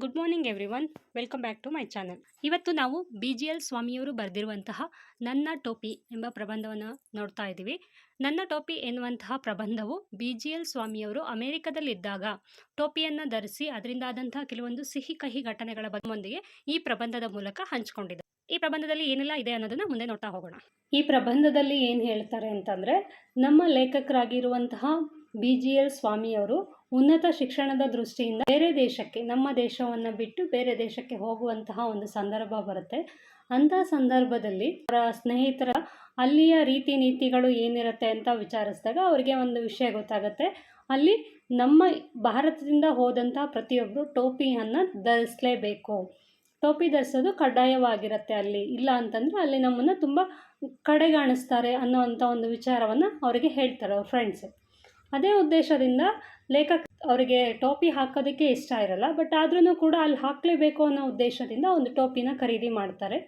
Good morning everyone welcome back to my channel ಇವತ್ತು ನಾವು B G L ಸ್ವಾಮಿಯವರು ಬರೆದಿರುವಂತಹ ನನ್ನ ಟೋಪಿ ಎಂಬ ಪ್ರಬಂಧವನ್ನು ನೋಡ್ತಾ ಇದ್ದೀವಿ. ನನ್ನ ಟೋಪಿ ಎನ್ನುವಂತಹ ಪ್ರಬಂಧವು ಬಿ ಜಿ ಎಲ್ ಸ್ವಾಮಿಯವರು ಅಮೆರಿಕದಲ್ಲಿದ್ದಾಗ ಟೋಪಿಯನ್ನು ಧರಿಸಿ ಅದರಿಂದ ಆದಂತಹ ಕೆಲವೊಂದು ಸಿಹಿ ಕಹಿ ಘಟನೆಗಳ ಬಗ್ಗೆಯೊಂದಿಗೆ ಈ ಪ್ರಬಂಧದ ಮೂಲಕ ಹಂಚಿಕೊಂಡಿದೆ ಈ ಪ್ರಬಂಧದಲ್ಲಿ ಏನೆಲ್ಲ ಇದೆ ಅನ್ನೋದನ್ನ ಮುಂದೆ ನೋಡ್ತಾ ಹೋಗೋಣ. ಈ ಪ್ರಬಂಧದಲ್ಲಿ ಏನು ಹೇಳ್ತಾರೆ ಅಂತಂದರೆ ನಮ್ಮ ಲೇಖಕರಾಗಿರುವಂತಹ ಬಿ ಜಿ ಎಲ್ ಸ್ವಾಮಿಯವರು ಉನ್ನತ ಶಿಕ್ಷಣದ ದೃಷ್ಟಿಯಿಂದ ಬೇರೆ ದೇಶಕ್ಕೆ, ನಮ್ಮ ದೇಶವನ್ನು ಬಿಟ್ಟು ಬೇರೆ ದೇಶಕ್ಕೆ ಹೋಗುವಂತಹ ಒಂದು ಸಂದರ್ಭ ಬರುತ್ತೆ. ಅಂಥ ಸಂದರ್ಭದಲ್ಲಿ ಅವರ ಸ್ನೇಹಿತರ ಅಲ್ಲಿಯ ರೀತಿ ನೀತಿಗಳು ಏನಿರುತ್ತೆ ಅಂತ ವಿಚಾರಿಸಿದಾಗ ಅವರಿಗೆ ಒಂದು ವಿಷಯ ಗೊತ್ತಾಗುತ್ತೆ. ಅಲ್ಲಿ ನಮ್ಮ ಭಾರತದಿಂದ ಹೋದಂಥ ಪ್ರತಿಯೊಬ್ಬರು ಟೋಪಿಯನ್ನು ಧರಿಸಲೇಬೇಕು. ಟೋಪಿ ಧರಿಸೋದು ಕಡ್ಡಾಯವಾಗಿರುತ್ತೆ ಅಲ್ಲಿ. ಇಲ್ಲ ಅಂತಂದರೆ ಅಲ್ಲಿ ನಮ್ಮನ್ನು ತುಂಬ ಕಡೆಗಾಣಿಸ್ತಾರೆ ಅನ್ನೋವಂಥ ಒಂದು ವಿಚಾರವನ್ನು ಅವರಿಗೆ ಹೇಳ್ತಾರೆ ಅವ್ರ ಫ್ರೆಂಡ್ಸ್ ಅದೇ ಉದ್ದೇಶದಿಂದ ಲೇಖಕ ಅವರಿಗೆ ಟೋಪಿ ಹಾಕೋದಕ್ಕೆ ಇಷ್ಟ ಇರಲ್ಲ, ಬಟ್ ಆದ್ರೂ ಕೂಡ ಅಲ್ಲಿ ಹಾಕಲೇಬೇಕು ಅನ್ನೋ ಉದ್ದೇಶದಿಂದ ಒಂದು ಟೋಪಿನ ಖರೀದಿ ಮಾಡ್ತಾರೆ.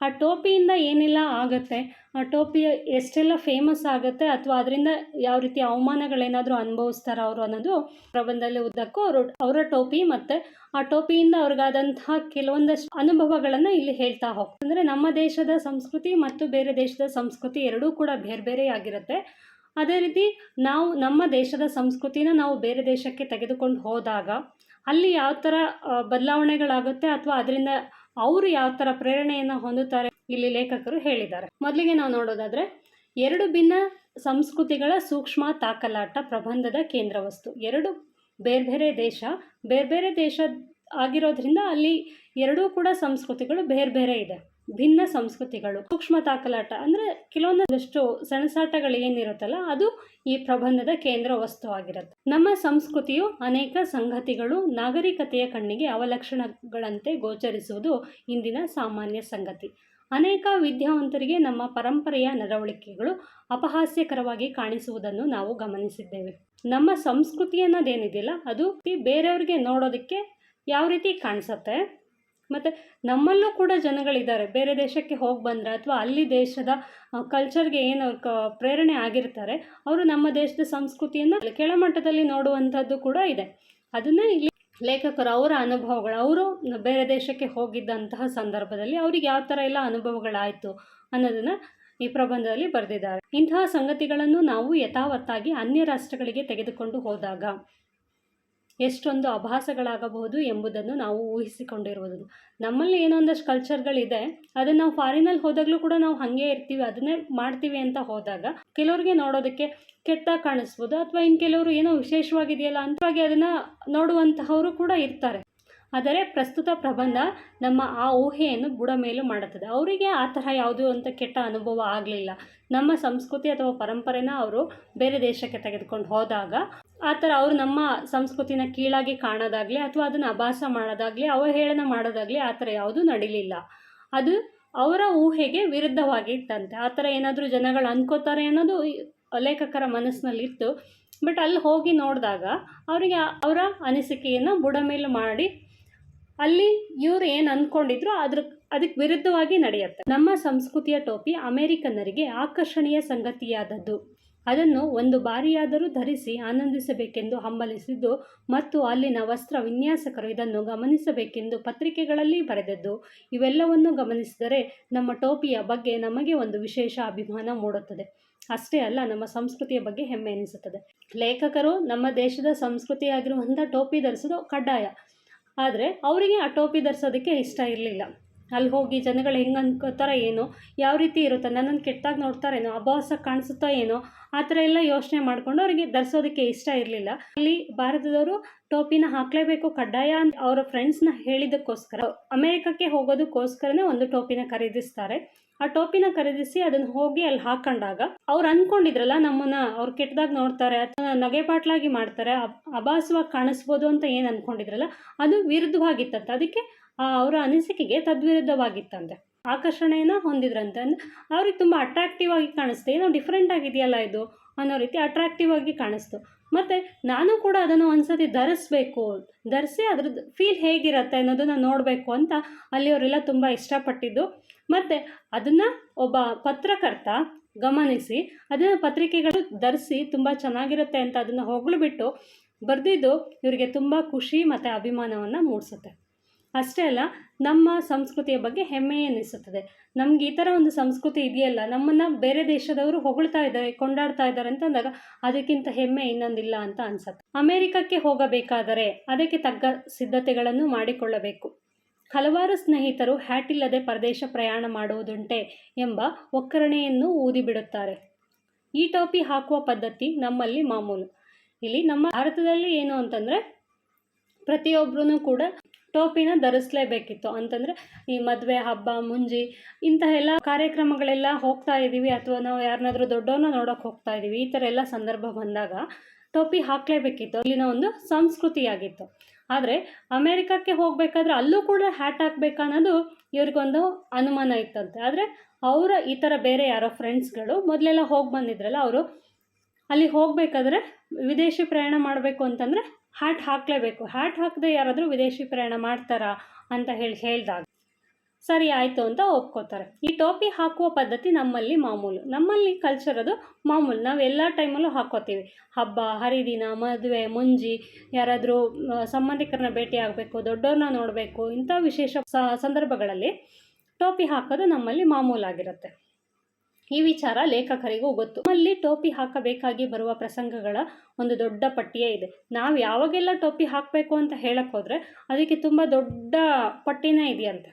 ಆ ಟೋಪಿಯಿಂದ ಏನೆಲ್ಲ ಆಗುತ್ತೆ? ಆ ಟೋಪಿ ಎಷ್ಟೆಲ್ಲ ಫೇಮಸ್ ಆಗುತ್ತೆ? ಅಥವಾ ಅದರಿಂದ ಯಾವ ರೀತಿ ಅವಮಾನಗಳೇನಾದರೂ ಅನುಭವಿಸ್ತಾರೋ ಅವರು ಅನ್ನೋದು ಪ್ರಬಂಧದಲ್ಲಿ ಉದ್ದಕ್ಕೂ ಅವರು ಅವರ ಟೋಪಿ ಮತ್ತು ಆ ಟೋಪಿಯಿಂದ ಅವ್ರಿಗಾದಂತಹ ಕೆಲವೊಂದಷ್ಟು ಅನುಭವಗಳನ್ನು ಇಲ್ಲಿ ಹೇಳ್ತಾ ಹೋಗ್ತಾರೆ. ಅಂದರೆ ನಮ್ಮ ದೇಶದ ಸಂಸ್ಕೃತಿ ಮತ್ತು ಬೇರೆ ದೇಶದ ಸಂಸ್ಕೃತಿ ಎರಡೂ ಕೂಡ ಬೇರೆ ಬೇರೆ ಆಗಿರುತ್ತೆ ಅದೇ ರೀತಿ ನಾವು ನಮ್ಮ ದೇಶದ ಸಂಸ್ಕೃತಿನ ನಾವು ಬೇರೆ ದೇಶಕ್ಕೆ ತೆಗೆದುಕೊಂಡು ಹೋದಾಗ ಅಲ್ಲಿ ಯಾವ ಥರ ಬದಲಾವಣೆಗಳಾಗುತ್ತೆ ಅಥವಾ ಅದರಿಂದ ಅವರು ಯಾವ ಥರ ಪ್ರೇರಣೆಯನ್ನು ಹೊಂದುತ್ತಾರೆ ಇಲ್ಲಿ ಲೇಖಕರು ಹೇಳಿದ್ದಾರೆ. ಮೊದಲಿಗೆ ನಾವು ನೋಡೋದಾದರೆ, ಎರಡು ಭಿನ್ನ ಸಂಸ್ಕೃತಿಗಳ ಸೂಕ್ಷ್ಮ ತಾಕಲಾಟ ಪ್ರಬಂಧದ ಕೇಂದ್ರ ವಸ್ತು. ಎರಡು ಬೇರೆ ಬೇರೆ ದೇಶ. ಬೇರೆ ಬೇರೆ ದೇಶ ಆಗಿರೋದ್ರಿಂದ ಅಲ್ಲಿ ಎರಡೂ ಕೂಡ ಸಂಸ್ಕೃತಿಗಳು ಬೇರೆ ಬೇರೆ ಇದೆ. ಭಿನ್ನ ಸಂಸ್ಕೃತಿಗಳು. ಸೂಕ್ಷ್ಮ ತಾಕಲಾಟ ಅಂದರೆ ಕೆಲವೊಂದಷ್ಟು ಸಣಸಾಟಗಳು ಏನಿರುತ್ತಲ್ಲ, ಅದು ಈ ಪ್ರಬಂಧದ ಕೇಂದ್ರ ವಸ್ತು ಆಗಿರುತ್ತೆ. ನಮ್ಮ ಸಂಸ್ಕೃತಿಯು ಅನೇಕ ಸಂಗತಿಗಳು ನಾಗರಿಕತೆಯ ಕಣ್ಣಿಗೆ ಅವಲಕ್ಷಣಗಳಂತೆ ಗೋಚರಿಸುವುದು ಇಂದಿನ ಸಾಮಾನ್ಯ ಸಂಗತಿ. ಅನೇಕ ವಿದ್ಯಾವಂತರಿಗೆ ನಮ್ಮ ಪರಂಪರೆಯ ನಡವಳಿಕೆಗಳು ಅಪಹಾಸ್ಯಕರವಾಗಿ ಕಾಣಿಸುವುದನ್ನು ನಾವು ಗಮನಿಸಿದ್ದೇವೆ. ನಮ್ಮ ಸಂಸ್ಕೃತಿ ಅನ್ನೋದೇನಿದೆಯಲ್ಲ, ಅದು ಬೇರೆಯವ್ರಿಗೆ ನೋಡೋದಕ್ಕೆ ಯಾವ ರೀತಿ ಕಾಣಿಸುತ್ತೆ? ಮತ್ತು ನಮ್ಮಲ್ಲೂ ಕೂಡ ಜನಗಳಿದ್ದಾರೆ. ಬೇರೆ ದೇಶಕ್ಕೆ ಹೋಗಿ ಬಂದರೆ ಅಥವಾ ಅಲ್ಲಿ ದೇಶದ ಕಲ್ಚರ್ಗೆ ಏನು ಕ, ಪ್ರೇರಣೆ ಆಗಿರ್ತಾರೆ, ಅವರು ನಮ್ಮ ದೇಶದ ಸಂಸ್ಕೃತಿಯನ್ನು ಕೆಳಮಟ್ಟದಲ್ಲಿ ನೋಡುವಂಥದ್ದು ಕೂಡ ಇದೆ. ಅದನ್ನು ಇಲ್ಲಿ ಲೇಖಕರು ಅವರ ಅನುಭವಗಳು, ಅವರು ಬೇರೆ ದೇಶಕ್ಕೆ ಹೋಗಿದ್ದಂತಹ ಸಂದರ್ಭದಲ್ಲಿ ಅವ್ರಿಗೆ ಯಾವ ಥರ ಎಲ್ಲ ಅನುಭವಗಳಾಯಿತು ಅನ್ನೋದನ್ನು ಈ ಪ್ರಬಂಧದಲ್ಲಿ ಬರೆದಿದ್ದಾರೆ. ಇಂತಹ ಸಂಗತಿಗಳನ್ನು ನಾವು ಯಥಾವತ್ತಾಗಿ ಅನ್ಯ ರಾಷ್ಟ್ರಗಳಿಗೆ ತೆಗೆದುಕೊಂಡು ಹೋದಾಗ ಎಷ್ಟೊಂದು ಅಭಾಸಗಳಾಗಬಹುದು ಎಂಬುದನ್ನು ನಾವು ಊಹಿಸಿಕೊಂಡಿರುವುದು. ನಮ್ಮಲ್ಲಿ ಏನೊಂದಷ್ಟು ಕಲ್ಚರ್ಗಳಿದೆ ಅದನ್ನು ನಾವು ಫಾರಿನಲ್ಲಿ ಹೋದಾಗಲೂ ಕೂಡ ನಾವು ಹಾಗೆ ಇರ್ತೀವಿ, ಅದನ್ನೇ ಮಾಡ್ತೀವಿ ಅಂತ ಹೋದಾಗ ಕೆಲವರಿಗೆ ನೋಡೋದಕ್ಕೆ ಕೆಟ್ಟ ಕಾಣಿಸ್ಬೋದು, ಅಥವಾ ಇನ್ನು ಕೆಲವರು ಏನೋ ವಿಶೇಷವಾಗಿದೆಯಲ್ಲ ಅಂತವಾಗಿ ಅದನ್ನು ನೋಡುವಂತಹವರು ಕೂಡ ಇರ್ತಾರೆ. ಆದರೆ ಪ್ರಸ್ತುತ ಪ್ರಬಂಧ ನಮ್ಮ ಆ ಊಹೆಯನ್ನು ಬುಡ ಮೇಲೂ ಮಾಡುತ್ತದೆ. ಅವರಿಗೆ ಆ ತರಹ ಯಾವುದು ಅಂತ ಕೆಟ್ಟ ಅನುಭವ ಆಗಲಿಲ್ಲ. ನಮ್ಮ ಸಂಸ್ಕೃತಿ ಅಥವಾ ಪರಂಪರೆನ ಅವರು ಬೇರೆ ದೇಶಕ್ಕೆ ತೆಗೆದುಕೊಂಡು ಹೋದಾಗ ಆ ಥರ ಅವರು ನಮ್ಮ ಸಂಸ್ಕೃತಿನ ಕೀಳಾಗಿ ಕಾಣೋದಾಗಲಿ ಅಥವಾ ಅದನ್ನು ಅಭಾಸ ಮಾಡೋದಾಗಲಿ, ಅವಹೇಳನ ಮಾಡೋದಾಗಲಿ ಆ ಥರ ಯಾವುದೂ ನಡೀಲಿಲ್ಲ. ಅದು ಅವರ ಊಹೆಗೆ ವಿರುದ್ಧವಾಗಿತ್ತಂತೆ. ಆ ಥರ ಏನಾದರೂ ಜನಗಳು ಅನ್ಕೋತಾರೆ ಅನ್ನೋದು ಲೇಖಕರ ಮನಸ್ಸಿನಲ್ಲಿತ್ತು. ಬಟ್ ಅಲ್ಲಿ ಹೋಗಿ ನೋಡಿದಾಗ ಅವರಿಗೆ ಅವರ ಅನಿಸಿಕೆಯನ್ನು ಬುಡಮೇಲು ಮಾಡಿ ಅಲ್ಲಿ ಇವರು ಏನು ಅಂದ್ಕೊಂಡಿದ್ರು ಅದ್ರ ಅದಕ್ಕೆ ವಿರುದ್ಧವಾಗಿ ನಡೆಯುತ್ತೆ. ನಮ್ಮ ಸಂಸ್ಕೃತಿಯ ಟೋಪಿ ಅಮೆರಿಕನ್ನರಿಗೆ ಆಕರ್ಷಣೀಯ ಸಂಗತಿಯಾದದ್ದು. ಅದನ್ನು ಒಂದು ಬಾರಿಯಾದರೂ ಧರಿಸಿ ಆನಂದಿಸಬೇಕೆಂದು ಹಂಬಲಿಸಿದ್ದು ಮತ್ತು ಅಲ್ಲಿನ ವಸ್ತ್ರ ವಿನ್ಯಾಸಕರು ಇದನ್ನು ಗಮನಿಸಬೇಕೆಂದು ಪತ್ರಿಕೆಗಳಲ್ಲಿ ಬರೆದದ್ದು. ಇವೆಲ್ಲವನ್ನು ಗಮನಿಸಿದರೆ ನಮ್ಮ ಟೋಪಿಯ ಬಗ್ಗೆ ನಮಗೆ ಒಂದು ವಿಶೇಷ ಅಭಿಮಾನ ಮೂಡುತ್ತದೆ. ಅಷ್ಟೇ ಅಲ್ಲ, ನಮ್ಮ ಸಂಸ್ಕೃತಿಯ ಬಗ್ಗೆ ಹೆಮ್ಮೆ ಎನಿಸುತ್ತದೆ. ಲೇಖಕರು ನಮ್ಮ ದೇಶದ ಸಂಸ್ಕೃತಿಯಾಗಿರುವಂಥ ಟೋಪಿ ಧರಿಸೋದು ಕಡ್ಡಾಯ. ಆದರೆ ಅವರಿಗೆ ಆ ಟೋಪಿ ಧರಿಸೋದಕ್ಕೆ ಇಷ್ಟ ಇರಲಿಲ್ಲ. ಅಲ್ಲಿ ಹೋಗಿ ಜನಗಳು ಹೆಂಗೆ ಅನ್ಕೋತಾರೋ ಏನೋ, ಯಾವ ರೀತಿ ಇರುತ್ತೆ, ನನ್ನನ್ನು ಕೆಟ್ಟದಾಗಿ ನೋಡ್ತಾರೇನೋ, ಅಭಾಸ ಕಾಣಿಸುತ್ತೋ ಏನೋ, ಆ ಥರ ಎಲ್ಲ ಯೋಚನೆ ಮಾಡಿಕೊಂಡು ಅವರಿಗೆ ಧರಿಸೋದಕ್ಕೆ ಇಷ್ಟ ಇರಲಿಲ್ಲ. ಅಲ್ಲಿ ಭಾರತದವರು ಟೋಪಿನ ಹಾಕಲೇಬೇಕು ಕಡ್ಡಾಯ ಅಂತ ಅವರ ಫ್ರೆಂಡ್ಸ್ನ ಹೇಳಿದ್ದಕ್ಕೋಸ್ಕರ ಅಮೇರಿಕಕ್ಕೆ ಹೋಗೋದಕ್ಕೋಸ್ಕರನೇ ಒಂದು ಟೋಪಿನ ಖರೀದಿಸ್ತಾರೆ. ಆ ಟೋಪಿನ ಖರೀದಿಸಿ ಅದನ್ನು ಹೋಗಿ ಅಲ್ಲಿ ಹಾಕೊಂಡಾಗ ಅವ್ರು ಅಂದ್ಕೊಂಡಿದ್ರಲ್ಲ ನಮ್ಮನ್ನ, ಅವ್ರು ಕೆಟ್ಟದಾಗಿ ನೋಡ್ತಾರೆ ಅಥವಾ ನಗೆಪಾಟ್ಲಾಗಿ ಮಾಡ್ತಾರೆ ಅಭಾಸವಾಗಿ ಕಾಣಿಸ್ಬೋದು ಅಂತ ಏನು ಅಂದ್ಕೊಂಡಿದ್ರಲ್ಲ ಅದು ವಿರುದ್ಧವಾಗಿತ್ತಂತೆ. ಅದಕ್ಕೆ ಅವರ ಅನಿಸಿಕೆಗೆ ತದ್ವಿರುದ್ಧವಾಗಿತ್ತಂತೆ. ಆಕರ್ಷಣೆಯನ್ನು ಹೊಂದಿದ್ರಂತೆ ಅಂದರೆ ಅವ್ರಿಗೆ ತುಂಬ ಅಟ್ರಾಕ್ಟಿವ್ ಆಗಿ ಕಾಣಿಸ್ತು. ಏನೋ ಡಿಫ್ರೆಂಟ್ ಆಗಿದೆಯಲ್ಲ ಇದು ಅನ್ನೋ ರೀತಿ ಅಟ್ರಾಕ್ಟಿವ್ ಆಗಿ ಕಾಣಿಸ್ತು. ಮತ್ತು ನಾನು ಕೂಡ ಅದನ್ನು ಒಂದ್ಸತಿ ಧರಿಸ್ಬೇಕು. ಧರಿಸಿ ಅದ್ರದ್ದು ಫೀಲ್ ಹೇಗಿರುತ್ತೆ ಅನ್ನೋದನ್ನು ನೋಡಬೇಕು ಅಂತ ಅಲ್ಲಿಯವರೆಲ್ಲ ತುಂಬ ಇಷ್ಟಪಟ್ಟಿದ್ದು. ಮತ್ತು ಅದನ್ನು ಒಬ್ಬ ಪತ್ರಕರ್ತ ಗಮನಿಸಿ, ಅದನ್ನು ಪತ್ರಿಕೆಗಳು ಧರಿಸಿ ತುಂಬ ಚೆನ್ನಾಗಿರುತ್ತೆ ಅಂತ ಅದನ್ನು ಹೊಗಳು ಬಿಟ್ಟು ಬರೆದಿದ್ದು ಇವರಿಗೆ ತುಂಬ ಖುಷಿ ಮತ್ತು ಅಭಿಮಾನವನ್ನು ಮೂಡಿಸುತ್ತೆ. ಅಷ್ಟೇ ಅಲ್ಲ, ನಮ್ಮ ಸಂಸ್ಕೃತಿಯ ಬಗ್ಗೆ ಹೆಮ್ಮೆ ಎನಿಸುತ್ತದೆ ನಮ್ಗೆ ಈ ಥರ ಒಂದು ಸಂಸ್ಕೃತಿ ಇದೆಯಲ್ಲ, ನಮ್ಮನ್ನು ಬೇರೆ ದೇಶದವರು ಹೊಗಳ್ತಾ ಇದ್ದಾರೆ, ಕೊಂಡಾಡ್ತಾ ಇದ್ದಾರೆ ಅಂತ ಅಂದಾಗ ಅದಕ್ಕಿಂತ ಹೆಮ್ಮೆ ಇನ್ನೊಂದಿಲ್ಲ ಅಂತ ಅನ್ಸುತ್ತೆ. ಅಮೇರಿಕಕ್ಕೆ ಹೋಗಬೇಕಾದರೆ ಅದಕ್ಕೆ ತಗ್ಗ ಸಿದ್ಧತೆಗಳನ್ನು ಮಾಡಿಕೊಳ್ಳಬೇಕು. ಹಲವಾರು ಸ್ನೇಹಿತರು ಹ್ಯಾಟ್ ಇಲ್ಲದೆ ಪರದೇಶ ಪ್ರಯಾಣ ಮಾಡುವುದುಂಟೆ ಎಂಬ ಒಕ್ಕರಣೆಯನ್ನು ಊದಿಬಿಡುತ್ತಾರೆ. ಈ ಟೋಪಿ ಹಾಕುವ ಪದ್ಧತಿ ನಮ್ಮಲ್ಲಿ ಮಾಮೂಲು. ಇಲ್ಲಿ ನಮ್ಮ ಭಾರತದಲ್ಲಿ ಏನು ಅಂತಂದರೆ ಪ್ರತಿಯೊಬ್ಬರೂ ಕೂಡ ಟೋಪಿನ ಧರಿಸ್ಲೇಬೇಕಿತ್ತು. ಅಂತಂದರೆ ಈ ಮದುವೆ ಹಬ್ಬ, ಮುಂಜಿ ಇಂತಹ ಎಲ್ಲ ಕಾರ್ಯಕ್ರಮಗಳೆಲ್ಲ ಹೋಗ್ತಾ ಇದ್ದೀವಿ ಅಥವಾ ನಾವು ಯಾರನ್ನಾದರೂ ದೊಡ್ಡವ್ರನ್ನ ನೋಡೋಕೆ ಹೋಗ್ತಾ ಇದ್ದೀವಿ ಈ ಥರ ಎಲ್ಲ ಸಂದರ್ಭ ಬಂದಾಗ ಟೋಪಿ ಹಾಕಲೇಬೇಕಿತ್ತು. ಇಲ್ಲಿನ ಒಂದು ಸಂಸ್ಕೃತಿಯಾಗಿತ್ತು. ಆದರೆ ಅಮೇರಿಕಕ್ಕೆ ಹೋಗಬೇಕಾದ್ರೆ ಅಲ್ಲೂ ಕೂಡ ಹ್ಯಾಟ್ ಹಾಕ್ಬೇಕನ್ನೋದು ಇವ್ರಿಗೊಂದು ಅನುಮಾನ ಇತ್ತಂತೆ. ಆದರೆ ಅವರ ಈ ಥರ ಬೇರೆ ಯಾರೋ ಫ್ರೆಂಡ್ಸ್ಗಳು ಮೊದಲೆಲ್ಲ ಹೋಗಿ ಬಂದಿದ್ರಲ್ಲ, ಅವರು ಅಲ್ಲಿ ಹೋಗಬೇಕಾದ್ರೆ ವಿದೇಶಿ ಪ್ರಯಾಣ ಮಾಡಬೇಕು ಅಂತಂದರೆ ಹ್ಯಾಟ್ ಹಾಕಲೇಬೇಕು. ಹಾರ್ಟ್ ಹಾಕದೆ ಯಾರಾದರೂ ವಿದೇಶಿ ಪ್ರಯಾಣ ಮಾಡ್ತಾರಾ ಅಂತ ಹೇಳಿ ಹೇಳಿದಾಗ ಸರಿ ಆಯಿತು ಅಂತ ಒಪ್ಕೋತಾರೆ. ಈ ಟೋಪಿ ಹಾಕುವ ಪದ್ಧತಿ ನಮ್ಮಲ್ಲಿ ಮಾಮೂಲು. ನಮ್ಮಲ್ಲಿ ಕಲ್ಚರ್ ಅದು ಮಾಮೂಲು. ನಾವು ಎಲ್ಲ ಟೈಮಲ್ಲೂ ಹಾಕೋತೀವಿ. ಹಬ್ಬ, ಹರಿದಿನ, ಮದುವೆ, ಮುಂಜಿ, ಯಾರಾದರೂ ಸಂಬಂಧಿಕರನ್ನ ಭೇಟಿ ಆಗಬೇಕು, ದೊಡ್ಡವ್ರನ್ನ ನೋಡಬೇಕು, ಇಂಥ ವಿಶೇಷ ಸಂದರ್ಭಗಳಲ್ಲಿ ಟೋಪಿ ಹಾಕೋದು ನಮ್ಮಲ್ಲಿ ಮಾಮೂಲಾಗಿರುತ್ತೆ. ಈ ವಿಚಾರ ಲೇಖಕರಿಗೂ ಗೊತ್ತು. ನಮ್ಮಲ್ಲಿ ಟೋಪಿ ಹಾಕಬೇಕಾಗಿ ಬರುವ ಪ್ರಸಂಗಗಳ ಒಂದು ದೊಡ್ಡ ಪಟ್ಟಿಯೇ ಇದೆ. ನಾವು ಯಾವಾಗೆಲ್ಲ ಟೋಪಿ ಹಾಕಬೇಕು ಅಂತ ಹೇಳಕ್ಕೆ ಹೋದರೆ ಅದಕ್ಕೆ ತುಂಬ ದೊಡ್ಡ ಪಟ್ಟಿನೇ ಇದೆಯಂತೆ.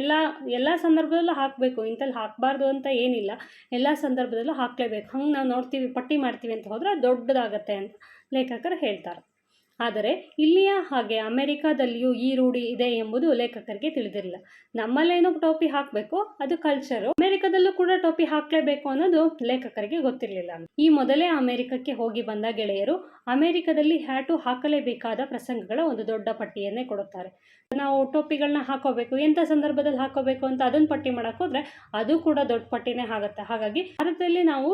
ಎಲ್ಲ ಎಲ್ಲ ಸಂದರ್ಭದಲ್ಲೂ ಹಾಕಬೇಕು. ಇಂಥಲ್ಲಿ ಹಾಕಬಾರ್ದು ಅಂತ ಏನಿಲ್ಲ. ಎಲ್ಲ ಸಂದರ್ಭದಲ್ಲೂ ಹಾಕಲೇಬೇಕು. ಹಂಗೆ ನಾವು ನೋಡ್ತೀವಿ, ಪಟ್ಟಿ ಮಾಡ್ತೀವಿ ಅಂತ ಹೋದರೆ ದೊಡ್ಡದಾಗತ್ತೆ ಅಂತ ಲೇಖಕರು ಹೇಳ್ತಾರೆ. ಆದರೆ ಇಲ್ಲಿಯ ಹಾಗೆ ಅಮೆರಿಕಾದಲ್ಲಿಯೂ ಈ ರೂಢಿ ಇದೆ ಎಂಬುದು ಲೇಖಕರಿಗೆ ತಿಳಿದಿರಲಿಲ್ಲ. ನಮ್ಮಲ್ಲೇನೋ ಟೋಪಿ ಹಾಕಬೇಕು, ಅದು ಕಲ್ಚರು ಅಮೆರಿಕದಲ್ಲೂ ಕೂಡ ಟೋಪಿ ಹಾಕಲೇಬೇಕು ಅನ್ನೋದು ಲೇಖಕರಿಗೆ ಗೊತ್ತಿರಲಿಲ್ಲ. ಈ ಮೊದಲೇ ಅಮೆರಿಕಕ್ಕೆ ಹೋಗಿ ಬಂದ ಗೆಳೆಯರು ಅಮೆರಿಕದಲ್ಲಿ ಹ್ಯಾಟು ಹಾಕಲೇಬೇಕಾದ ಪ್ರಸಂಗಗಳ ಒಂದು ದೊಡ್ಡ ಪಟ್ಟಿಯನ್ನೇ ಕೊಡುತ್ತಾರೆ. ನಾವು ಟೋಪಿಗಳನ್ನ ಹಾಕೋಬೇಕು ಎಂಥ ಸಂದರ್ಭದಲ್ಲಿ ಹಾಕೋಬೇಕು ಅಂತ ಅದನ್ನು ಪಟ್ಟಿ ಮಾಡೋಕ್ಕೋದ್ರೆ ಅದು ಕೂಡ ದೊಡ್ಡ ಪಟ್ಟಿನೇ ಆಗುತ್ತೆ. ಹಾಗಾಗಿ ಭಾರತದಲ್ಲಿ ನಾವು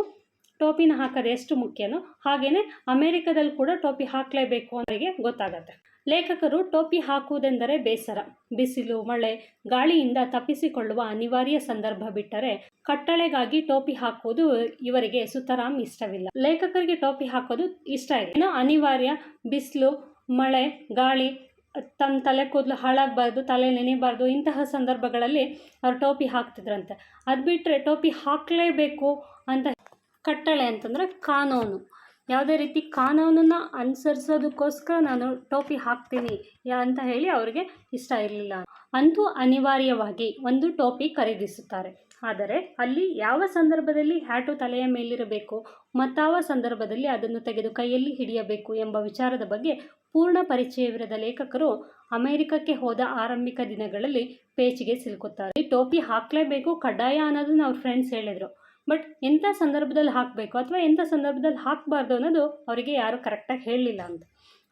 ಟೋಪಿನ ಹಾಕೋದು ಎಷ್ಟು ಮುಖ್ಯನೋ ಹಾಗೆಯೇ ಅಮೆರಿಕದಲ್ಲಿ ಕೂಡ ಟೋಪಿ ಹಾಕಲೇಬೇಕು ಅವರಿಗೆ ಗೊತ್ತಾಗತ್ತೆ. ಲೇಖಕರು ಟೋಪಿ ಹಾಕುವುದೆಂದರೆ ಬೇಸರ, ಬಿಸಿಲು, ಮಳೆ, ಗಾಳಿಯಿಂದ ತಪ್ಪಿಸಿಕೊಳ್ಳುವ ಅನಿವಾರ್ಯ ಸಂದರ್ಭ ಬಿಟ್ಟರೆ ಕಟ್ಟಳೆಗಾಗಿ ಟೋಪಿ ಹಾಕುವುದು ಇವರಿಗೆ ಸುತರಾಮ್ ಇಷ್ಟವಿಲ್ಲ. ಲೇಖಕರಿಗೆ ಟೋಪಿ ಹಾಕೋದು ಇಷ್ಟ ಇಲ್ಲ. ಏನೋ ಅನಿವಾರ್ಯ, ಬಿಸಿಲು, ಮಳೆ, ಗಾಳಿ ತನ್ನ ತಲೆ ಕೂದಲು ಹಾಳಾಗಬಾರ್ದು, ತಲೆ ನೆನೆಯಬಾರ್ದು ಇಂತಹ ಸಂದರ್ಭಗಳಲ್ಲಿ ಅವ್ರು ಟೋಪಿ ಹಾಕ್ತಿದ್ರಂತೆ. ಅದು ಬಿಟ್ಟರೆ ಟೋಪಿ ಹಾಕಲೇಬೇಕು ಅಂತ ಕಟ್ಟಳೆ ಅಂತಂದರೆ ಕಾನೂನು. ಯಾವುದೇ ರೀತಿ ಕಾನೂನನ್ನು ಅನುಸರಿಸೋದಕ್ಕೋಸ್ಕರ ನಾನು ಟೋಪಿ ಹಾಕ್ತೀನಿ ಅಂತ ಹೇಳಿ ಅವರಿಗೆ ಇಷ್ಟ ಇರಲಿಲ್ಲ. ಅಂತೂ ಅನಿವಾರ್ಯವಾಗಿ ಒಂದು ಟೋಪಿ ಖರೀದಿಸುತ್ತಾರೆ. ಆದರೆ ಅಲ್ಲಿ ಯಾವ ಸಂದರ್ಭದಲ್ಲಿ ಹ್ಯಾಟು ತಲೆಯ ಮೇಲಿರಬೇಕು, ಮತ್ತಾವ ಸಂದರ್ಭದಲ್ಲಿ ಅದನ್ನು ತೆಗೆದು ಕೈಯಲ್ಲಿ ಹಿಡಿಯಬೇಕು ಎಂಬ ವಿಚಾರದ ಬಗ್ಗೆ ಪೂರ್ಣ ಪರಿಚಯವಿರದ ಲೇಖಕರು ಅಮೆರಿಕಕ್ಕೆ ಹೋದ ಆರಂಭಿಕ ದಿನಗಳಲ್ಲಿ ಪೇಚಿಗೆ ಸಿಲುಕುತ್ತಾರೆ. ಈ ಟೋಪಿ ಹಾಕಲೇಬೇಕು ಕಡ್ಡಾಯ ಅನ್ನೋದನ್ನು ಅವ್ರ ಫ್ರೆಂಡ್ಸ್ ಹೇಳಿದರು. ಬಟ್ ಎಂಥ ಸಂದರ್ಭದಲ್ಲಿ ಹಾಕಬೇಕು ಅಥವಾ ಎಂಥ ಸಂದರ್ಭದಲ್ಲಿ ಹಾಕಬಾರ್ದು ಅನ್ನೋದು ಅವರಿಗೆ ಯಾರು ಕರೆಕ್ಟಾಗಿ ಹೇಳಲಿಲ್ಲ ಅಂತ.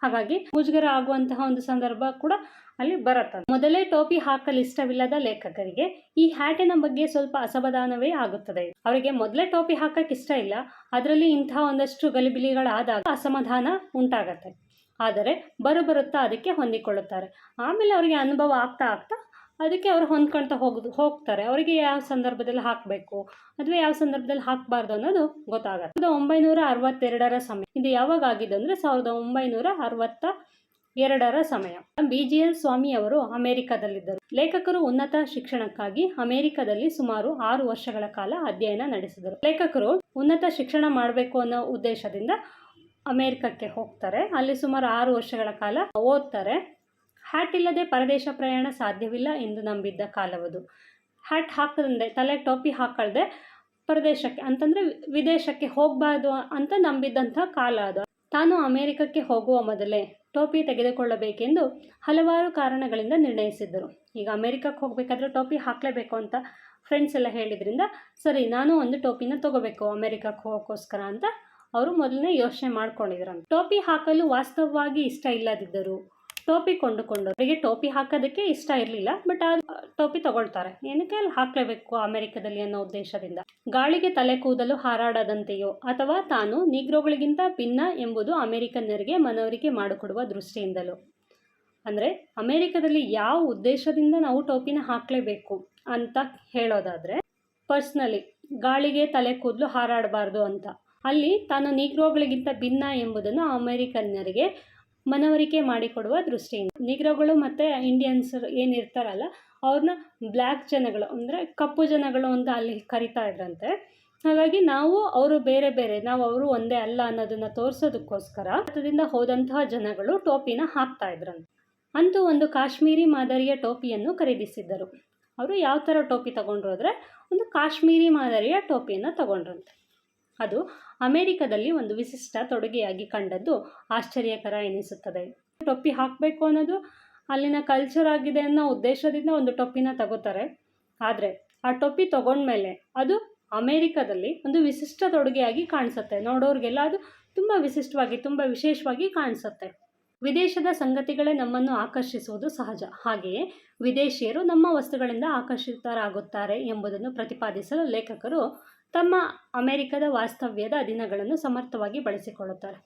ಹಾಗಾಗಿ ಮುಜುಗರ ಆಗುವಂತಹ ಒಂದು ಸಂದರ್ಭ ಕೂಡ ಅಲ್ಲಿ ಬರುತ್ತೆ. ಮೊದಲೇ ಟೋಪಿ ಹಾಕಲು ಇಷ್ಟವಿಲ್ಲದ ಲೇಖಕರಿಗೆ ಈ ಹ್ಯಾಟಿನ ಬಗ್ಗೆ ಸ್ವಲ್ಪ ಅಸಮಾಧಾನವೇ ಆಗುತ್ತದೆ. ಅವರಿಗೆ ಮೊದಲೇ ಟೋಪಿ ಹಾಕಕ್ಕೆ ಇಷ್ಟ ಇಲ್ಲ. ಅದರಲ್ಲಿ ಇಂತಹ ಒಂದಷ್ಟು ಗಲಿಬಿಲಿಗಳಾದಾಗ ಅಸಮಾಧಾನ ಉಂಟಾಗತ್ತೆ. ಆದರೆ ಬರುತ್ತಾ ಅದಕ್ಕೆ ಹೊಂದಿಕೊಳ್ಳುತ್ತಾರೆ. ಆಮೇಲೆ ಅವರಿಗೆ ಅನುಭವ ಆಗ್ತಾ ಆಗ್ತಾ ಅದಕ್ಕೆ ಅವರು ಹೊಂದ್ಕೊಳ್ತಾ ಹೋಗೋದು, ಹೋಗ್ತಾರೆ. ಅವರಿಗೆ ಯಾವ ಸಂದರ್ಭದಲ್ಲಿ ಹಾಕಬೇಕು, ಅಥವಾ ಯಾವ ಸಂದರ್ಭದಲ್ಲಿ ಹಾಕಬಾರ್ದು ಅನ್ನೋದು ಗೊತ್ತಾಗುತ್ತೆ. ಸಾವಿರದ ಒಂಬೈನೂರ ಅರವತ್ತೆರಡರ ಸಮಯ. ಇದು ಯಾವಾಗ ಆಗಿದೆ ಅಂದರೆ ಸಾವಿರದ ಒಂಬೈನೂರ ಅರವತ್ತ ಎರಡರ ಸಮಯ. ಬಿ ಜಿ ಎಲ್ ಸ್ವಾಮಿ ಅವರು ಅಮೆರಿಕದಲ್ಲಿದ್ದರು. ಲೇಖಕರು ಉನ್ನತ ಶಿಕ್ಷಣಕ್ಕಾಗಿ ಅಮೆರಿಕದಲ್ಲಿ ಸುಮಾರು ಆರು ವರ್ಷಗಳ ಕಾಲ ಅಧ್ಯಯನ ನಡೆಸಿದರು. ಲೇಖಕರು ಉನ್ನತ ಶಿಕ್ಷಣ ಮಾಡಬೇಕು ಅನ್ನೋ ಉದ್ದೇಶದಿಂದ ಅಮೆರಿಕಕ್ಕೆ ಹೋಗ್ತಾರೆ. ಅಲ್ಲಿ ಸುಮಾರು ಆರು ವರ್ಷಗಳ ಕಾಲ ಓದ್ತಾರೆ. ಹ್ಯಾಟ್ ಇಲ್ಲದೆ ಪರದೇಶ ಪ್ರಯಾಣ ಸಾಧ್ಯವಿಲ್ಲ ಎಂದು ನಂಬಿದ್ದ ಕಾಲವದು. ಹ್ಯಾಟ್ ಹಾಕದಂದೆ ತಲೆ ಟೋಪಿ ಹಾಕಳ್ದೆ ಪರದೇಶಕ್ಕೆ, ಅಂತಂದರೆ ವಿದೇಶಕ್ಕೆ ಹೋಗಬಾರ್ದು ಅಂತ ನಂಬಿದ್ದಂಥ ಕಾಲ ಅದು. ತಾನು ಅಮೆರಿಕಕ್ಕೆ ಹೋಗುವ ಮೊದಲೇ ಟೋಪಿ ತೆಗೆದುಕೊಳ್ಳಬೇಕೆಂದು ಹಲವಾರು ಕಾರಣಗಳಿಂದ ನಿರ್ಣಯಿಸಿದ್ದರು. ಈಗ ಅಮೆರಿಕಕ್ಕೆ ಹೋಗಬೇಕಾದ್ರೆ ಟೋಪಿ ಹಾಕಲೇಬೇಕು ಅಂತ ಫ್ರೆಂಡ್ಸ್ ಎಲ್ಲ ಹೇಳಿದ್ರಿಂದ, ಸರಿ, ನಾನು ಒಂದು ಟೋಪಿನ ತಗೋಬೇಕು ಅಮೆರಿಕಕ್ಕೆ ಹೋಗೋಕ್ಕೋಸ್ಕರ ಅಂತ ಅವರು ಮೊದಲನೇ ಯೋಚನೆ ಮಾಡ್ಕೊಂಡಿದ್ರು ಟೋಪಿ ಹಾಕಲು ವಾಸ್ತವವಾಗಿ ಇಷ್ಟ ಇಲ್ಲದಿದ್ದರು ಟೋಪಿ ಕೊಂಡುಕೊಂಡು ಅವರಿಗೆ ಟೋಪಿ ಹಾಕೋದಕ್ಕೆ ಇಷ್ಟ ಇರಲಿಲ್ಲ, ಬಟ್ ಆ ಟೋಪಿ ತಗೊಳ್ತಾರೆ. ಏನಕ್ಕೆ ಅಲ್ಲಿ ಹಾಕಲೇಬೇಕು ಅಮೆರಿಕದಲ್ಲಿ ಅನ್ನೋ ಉದ್ದೇಶದಿಂದ? ಗಾಳಿಗೆ ತಲೆ ಕೂದಲು ಹಾರಾಡದಂತೆಯೋ ಅಥವಾ ತಾನು ನೀಗ್ರೋಗಳಿಗಿಂತ ಭಿನ್ನ ಎಂಬುದು ಅಮೆರಿಕನ್ನರಿಗೆ ಮನವರಿಕೆ ಮಾಡಿಕೊಡುವ ದೃಷ್ಟಿಯಿಂದಲೂ? ಅಂದರೆ ಅಮೆರಿಕದಲ್ಲಿ ಯಾವ ಉದ್ದೇಶದಿಂದ ನಾವು ಟೋಪಿನ ಹಾಕಲೇಬೇಕು ಅಂತ ಹೇಳೋದಾದರೆ, ಪರ್ಸ್ನಲಿ ಗಾಳಿಗೆ ತಲೆ ಕೂದಲು ಹಾರಾಡಬಾರ್ದು ಅಂತ. ಅಲ್ಲಿ ತಾನು ನೀಗ್ರೋಗಳಿಗಿಂತ ಭಿನ್ನ ಎಂಬುದನ್ನು ಅಮೆರಿಕನ್ನರಿಗೆ ಮನವರಿಕೆ ಮಾಡಿಕೊಡುವ ದೃಷ್ಟಿಯಿಂದ. ನಿಗ್ರೋಗಳು ಮತ್ತು ಇಂಡಿಯನ್ಸ್ ಏನಿರ್ತಾರಲ್ಲ ಅವ್ರನ್ನ ಬ್ಲ್ಯಾಕ್ ಜನಗಳು, ಅಂದರೆ ಕಪ್ಪು ಜನಗಳು ಅಂತ ಅಲ್ಲಿ ಕರಿತಾ ಇದ್ರಂತೆ. ಹಾಗಾಗಿ ನಾವು ಅವರು ಬೇರೆ ಬೇರೆ, ನಾವು ಅವರು ಒಂದೇ ಅಲ್ಲ ಅನ್ನೋದನ್ನು ತೋರಿಸೋದಕ್ಕೋಸ್ಕರ ಭಾರತದಿಂದ ಹೋದಂತಹ ಜನಗಳು ಟೋಪಿನ ಹಾಕ್ತಾ ಇದ್ರಂತೆ. ಅಂತೂ ಒಂದು ಕಾಶ್ಮೀರಿ ಮಾದರಿಯ ಟೋಪಿಯನ್ನು ಖರೀದಿಸಿದ್ದರು. ಅವರು ಯಾವ ಥರ ಟೋಪಿ ತಗೊಂಡ್ರು ಅಂದರೆ, ಒಂದು ಕಾಶ್ಮೀರಿ ಮಾದರಿಯ ಟೋಪಿಯನ್ನು ತಗೊಂಡ್ರಂತೆ. ಅದು ಅಮೆರಿಕದಲ್ಲಿ ಒಂದು ವಿಶಿಷ್ಟ ತೊಡುಗೆಯಾಗಿ ಕಂಡದ್ದು ಆಶ್ಚರ್ಯಕರ ಎನಿಸುತ್ತದೆ. ಟೊಪ್ಪಿ ಹಾಕಬೇಕು ಅನ್ನೋದು ಅಲ್ಲಿನ ಕಲ್ಚರ್ ಆಗಿದೆ ಅನ್ನೋ ಉದ್ದೇಶದಿಂದ ಒಂದು ಟೊಪ್ಪಿನ ತಗೋತಾರೆ. ಆದರೆ ಆ ಟೊಪ್ಪಿ ತಗೊಂಡ್ಮೇಲೆ ಅದು ಅಮೇರಿಕದಲ್ಲಿ ಒಂದು ವಿಶಿಷ್ಟ ತೊಡುಗೆಯಾಗಿ ಕಾಣಿಸುತ್ತೆ. ನೋಡೋರಿಗೆಲ್ಲ ಅದು ತುಂಬ ವಿಶಿಷ್ಟವಾಗಿ, ತುಂಬ ವಿಶೇಷವಾಗಿ ಕಾಣಿಸುತ್ತೆ. ವಿದೇಶದ ಸಂಗತಿಗಳೇ ನಮ್ಮನ್ನು ಆಕರ್ಷಿಸುವುದು ಸಹಜ. ಹಾಗೆಯೇ ವಿದೇಶಿಯರು ನಮ್ಮ ವಸ್ತುಗಳಿಂದ ಆಕರ್ಷಿತರಾಗುತ್ತಾರೆ ಎಂಬುದನ್ನು ಪ್ರತಿಪಾದಿಸಲು ಲೇಖಕರು ತಮ್ಮ ಅಮೆರಿಕದ ವಾಸ್ತವ್ಯದ ದಿನಗಳನ್ನು ಸಮರ್ಥವಾಗಿ ಬಳಸಿಕೊಳ್ಳುತ್ತಾರೆ.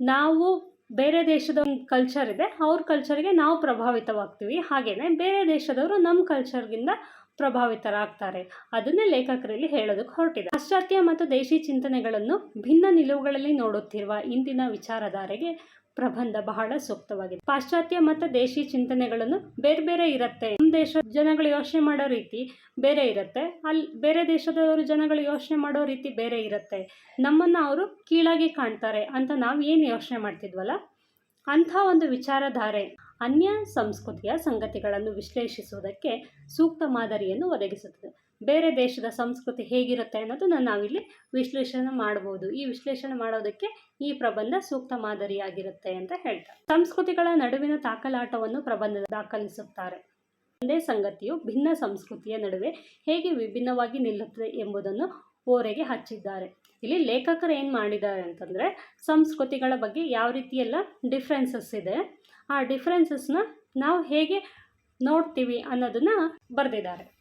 ನಾವು ಬೇರೆ ದೇಶದ ಒಂದು ಕಲ್ಚರ್ ಇದೆ, ಅವ್ರ ಕಲ್ಚರ್ಗೆ ನಾವು ಪ್ರಭಾವಿತವಾಗ್ತೀವಿ. ಹಾಗೆಯೇ ಬೇರೆ ದೇಶದವರು ನಮ್ಮ ಕಲ್ಚರ್ಗಿಂದ ಪ್ರಭಾವಿತರಾಗ್ತಾರೆ. ಅದನ್ನೇ ಲೇಖಕರಲ್ಲಿ ಹೇಳೋದಕ್ಕೆ ಹೊರಟಿದೆ. ಪಾಶ್ಚಾತ್ಯ ಮತ್ತು ದೇಶಿ ಚಿಂತನೆಗಳನ್ನು ಭಿನ್ನ ನಿಲುವುಗಳಲ್ಲಿ ನೋಡುತ್ತಿರುವ ಇಂದಿನ ವಿಚಾರಧಾರೆಗೆ ಪ್ರಬಂಧ ಬಹಳ ಸೂಕ್ತವಾಗಿದೆ. ಪಾಶ್ಚಾತ್ಯ ಮತ್ತು ದೇಶಿ ಚಿಂತನೆಗಳನ್ನು ಬೇರೆ ಬೇರೆ ಇರುತ್ತೆ. ನಮ್ಮ ದೇಶ ಜನಗಳು ಯೋಚನೆ ಮಾಡೋ ರೀತಿ ಬೇರೆ ಇರುತ್ತೆ. ಅಲ್ಲಿ ಬೇರೆ ದೇಶದವರು ಜನಗಳು ಯೋಚನೆ ಮಾಡೋ ರೀತಿ ಬೇರೆ ಇರುತ್ತೆ. ನಮ್ಮನ್ನು ಅವರು ಕೀಳಾಗಿ ಕಾಣ್ತಾರೆ ಅಂತ ನಾವು ಏನು ಯೋಚನೆ ಮಾಡ್ತಿದ್ವಲ್ಲ? ಅಂಥ ಒಂದು ವಿಚಾರಧಾರೆ ಅನ್ಯ ಸಂಸ್ಕೃತಿಯ ಸಂಗತಿಗಳನ್ನು ವಿಶ್ಲೇಷಿಸುವುದಕ್ಕೆ ಸೂಕ್ತ ಮಾದರಿಯನ್ನು ಒದಗಿಸುತ್ತದೆ. ಬೇರೆ ದೇಶದ ಸಂಸ್ಕೃತಿ ಹೇಗಿರುತ್ತೆ ಅನ್ನೋದನ್ನು ನಾವಿಲ್ಲಿ ವಿಶ್ಲೇಷಣೆ ಮಾಡ್ಬೋದು. ಈ ವಿಶ್ಲೇಷಣೆ ಮಾಡೋದಕ್ಕೆ ಈ ಪ್ರಬಂಧ ಸೂಕ್ತ ಮಾದರಿಯಾಗಿರುತ್ತೆ ಅಂತ ಹೇಳ್ತಾರೆ. ಸಂಸ್ಕೃತಿಗಳ ನಡುವಿನ ತಾಕಲಾಟವನ್ನು ಪ್ರಬಂಧ ದಾಖಲಿಸುತ್ತಾರೆ. ಒಂದೇ ಸಂಗತಿಯು ಭಿನ್ನ ಸಂಸ್ಕೃತಿಯ ನಡುವೆ ಹೇಗೆ ವಿಭಿನ್ನವಾಗಿ ನಿಲ್ಲುತ್ತದೆ ಎಂಬುದನ್ನು ಓರೆಗೆ ಹಚ್ಚಿದ್ದಾರೆ. ಇಲ್ಲಿ ಲೇಖಕರು ಏನು ಮಾಡಿದ್ದಾರೆ ಅಂತಂದರೆ, ಸಂಸ್ಕೃತಿಗಳ ಬಗ್ಗೆ ಯಾವ ರೀತಿಯೆಲ್ಲ ಡಿಫ್ರೆನ್ಸಸ್ ಇದೆ, ಆ ಡಿಫ್ರೆನ್ಸಸ್ನ ನಾವು ಹೇಗೆ ನೋಡ್ತೀವಿ ಅನ್ನೋದನ್ನು ಬರೆದಿದ್ದಾರೆ.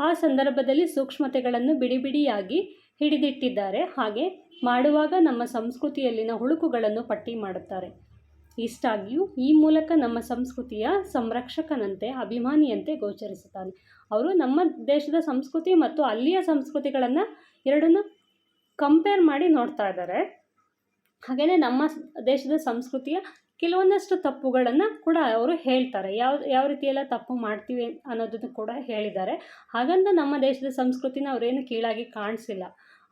ಆ ಸಂದರ್ಭದಲ್ಲಿ ಸೂಕ್ಷ್ಮತೆಗಳನ್ನು ಬಿಡಿ ಬಿಡಿಯಾಗಿ ಹಿಡಿದಿಟ್ಟಿದ್ದಾರೆ. ಹಾಗೆ ಮಾಡುವಾಗ ನಮ್ಮ ಸಂಸ್ಕೃತಿಯಲ್ಲಿನ ಹುಳುಕುಗಳನ್ನು ಪಟ್ಟಿ ಮಾಡುತ್ತಾರೆ. ಇಷ್ಟಾಗಿಯೂ ಈ ಮೂಲಕ ನಮ್ಮ ಸಂಸ್ಕೃತಿಯ ಸಂರಕ್ಷಕನಂತೆ, ಅಭಿಮಾನಿಯಂತೆ ಗೋಚರಿಸುತ್ತಾನೆ. ಅವರು ನಮ್ಮ ದೇಶದ ಸಂಸ್ಕೃತಿ ಮತ್ತು ಅಲ್ಲಿಯ ಸಂಸ್ಕೃತಿಗಳನ್ನು ಎರಡನ್ನು ಕಂಪೇರ್ ಮಾಡಿ ನೋಡ್ತಾ ಇದ್ದಾರೆ. ಹಾಗೆಯೇ ನಮ್ಮ ದೇಶದ ಸಂಸ್ಕೃತಿಯ ಕೆಲವೊಂದಷ್ಟು ತಪ್ಪುಗಳನ್ನು ಕೂಡ ಅವರು ಹೇಳ್ತಾರೆ. ಯಾವ ಯಾವ ರೀತಿಯೆಲ್ಲ ತಪ್ಪು ಮಾಡ್ತೀವಿ ಅನ್ನೋದನ್ನು ಕೂಡ ಹೇಳಿದ್ದಾರೆ. ಹಾಗಂತ ನಮ್ಮ ದೇಶದ ಸಂಸ್ಕೃತಿನ ಅವರೇನು ಕೀಳಾಗಿ ಕಾಣಿಸಿಲ್ಲ.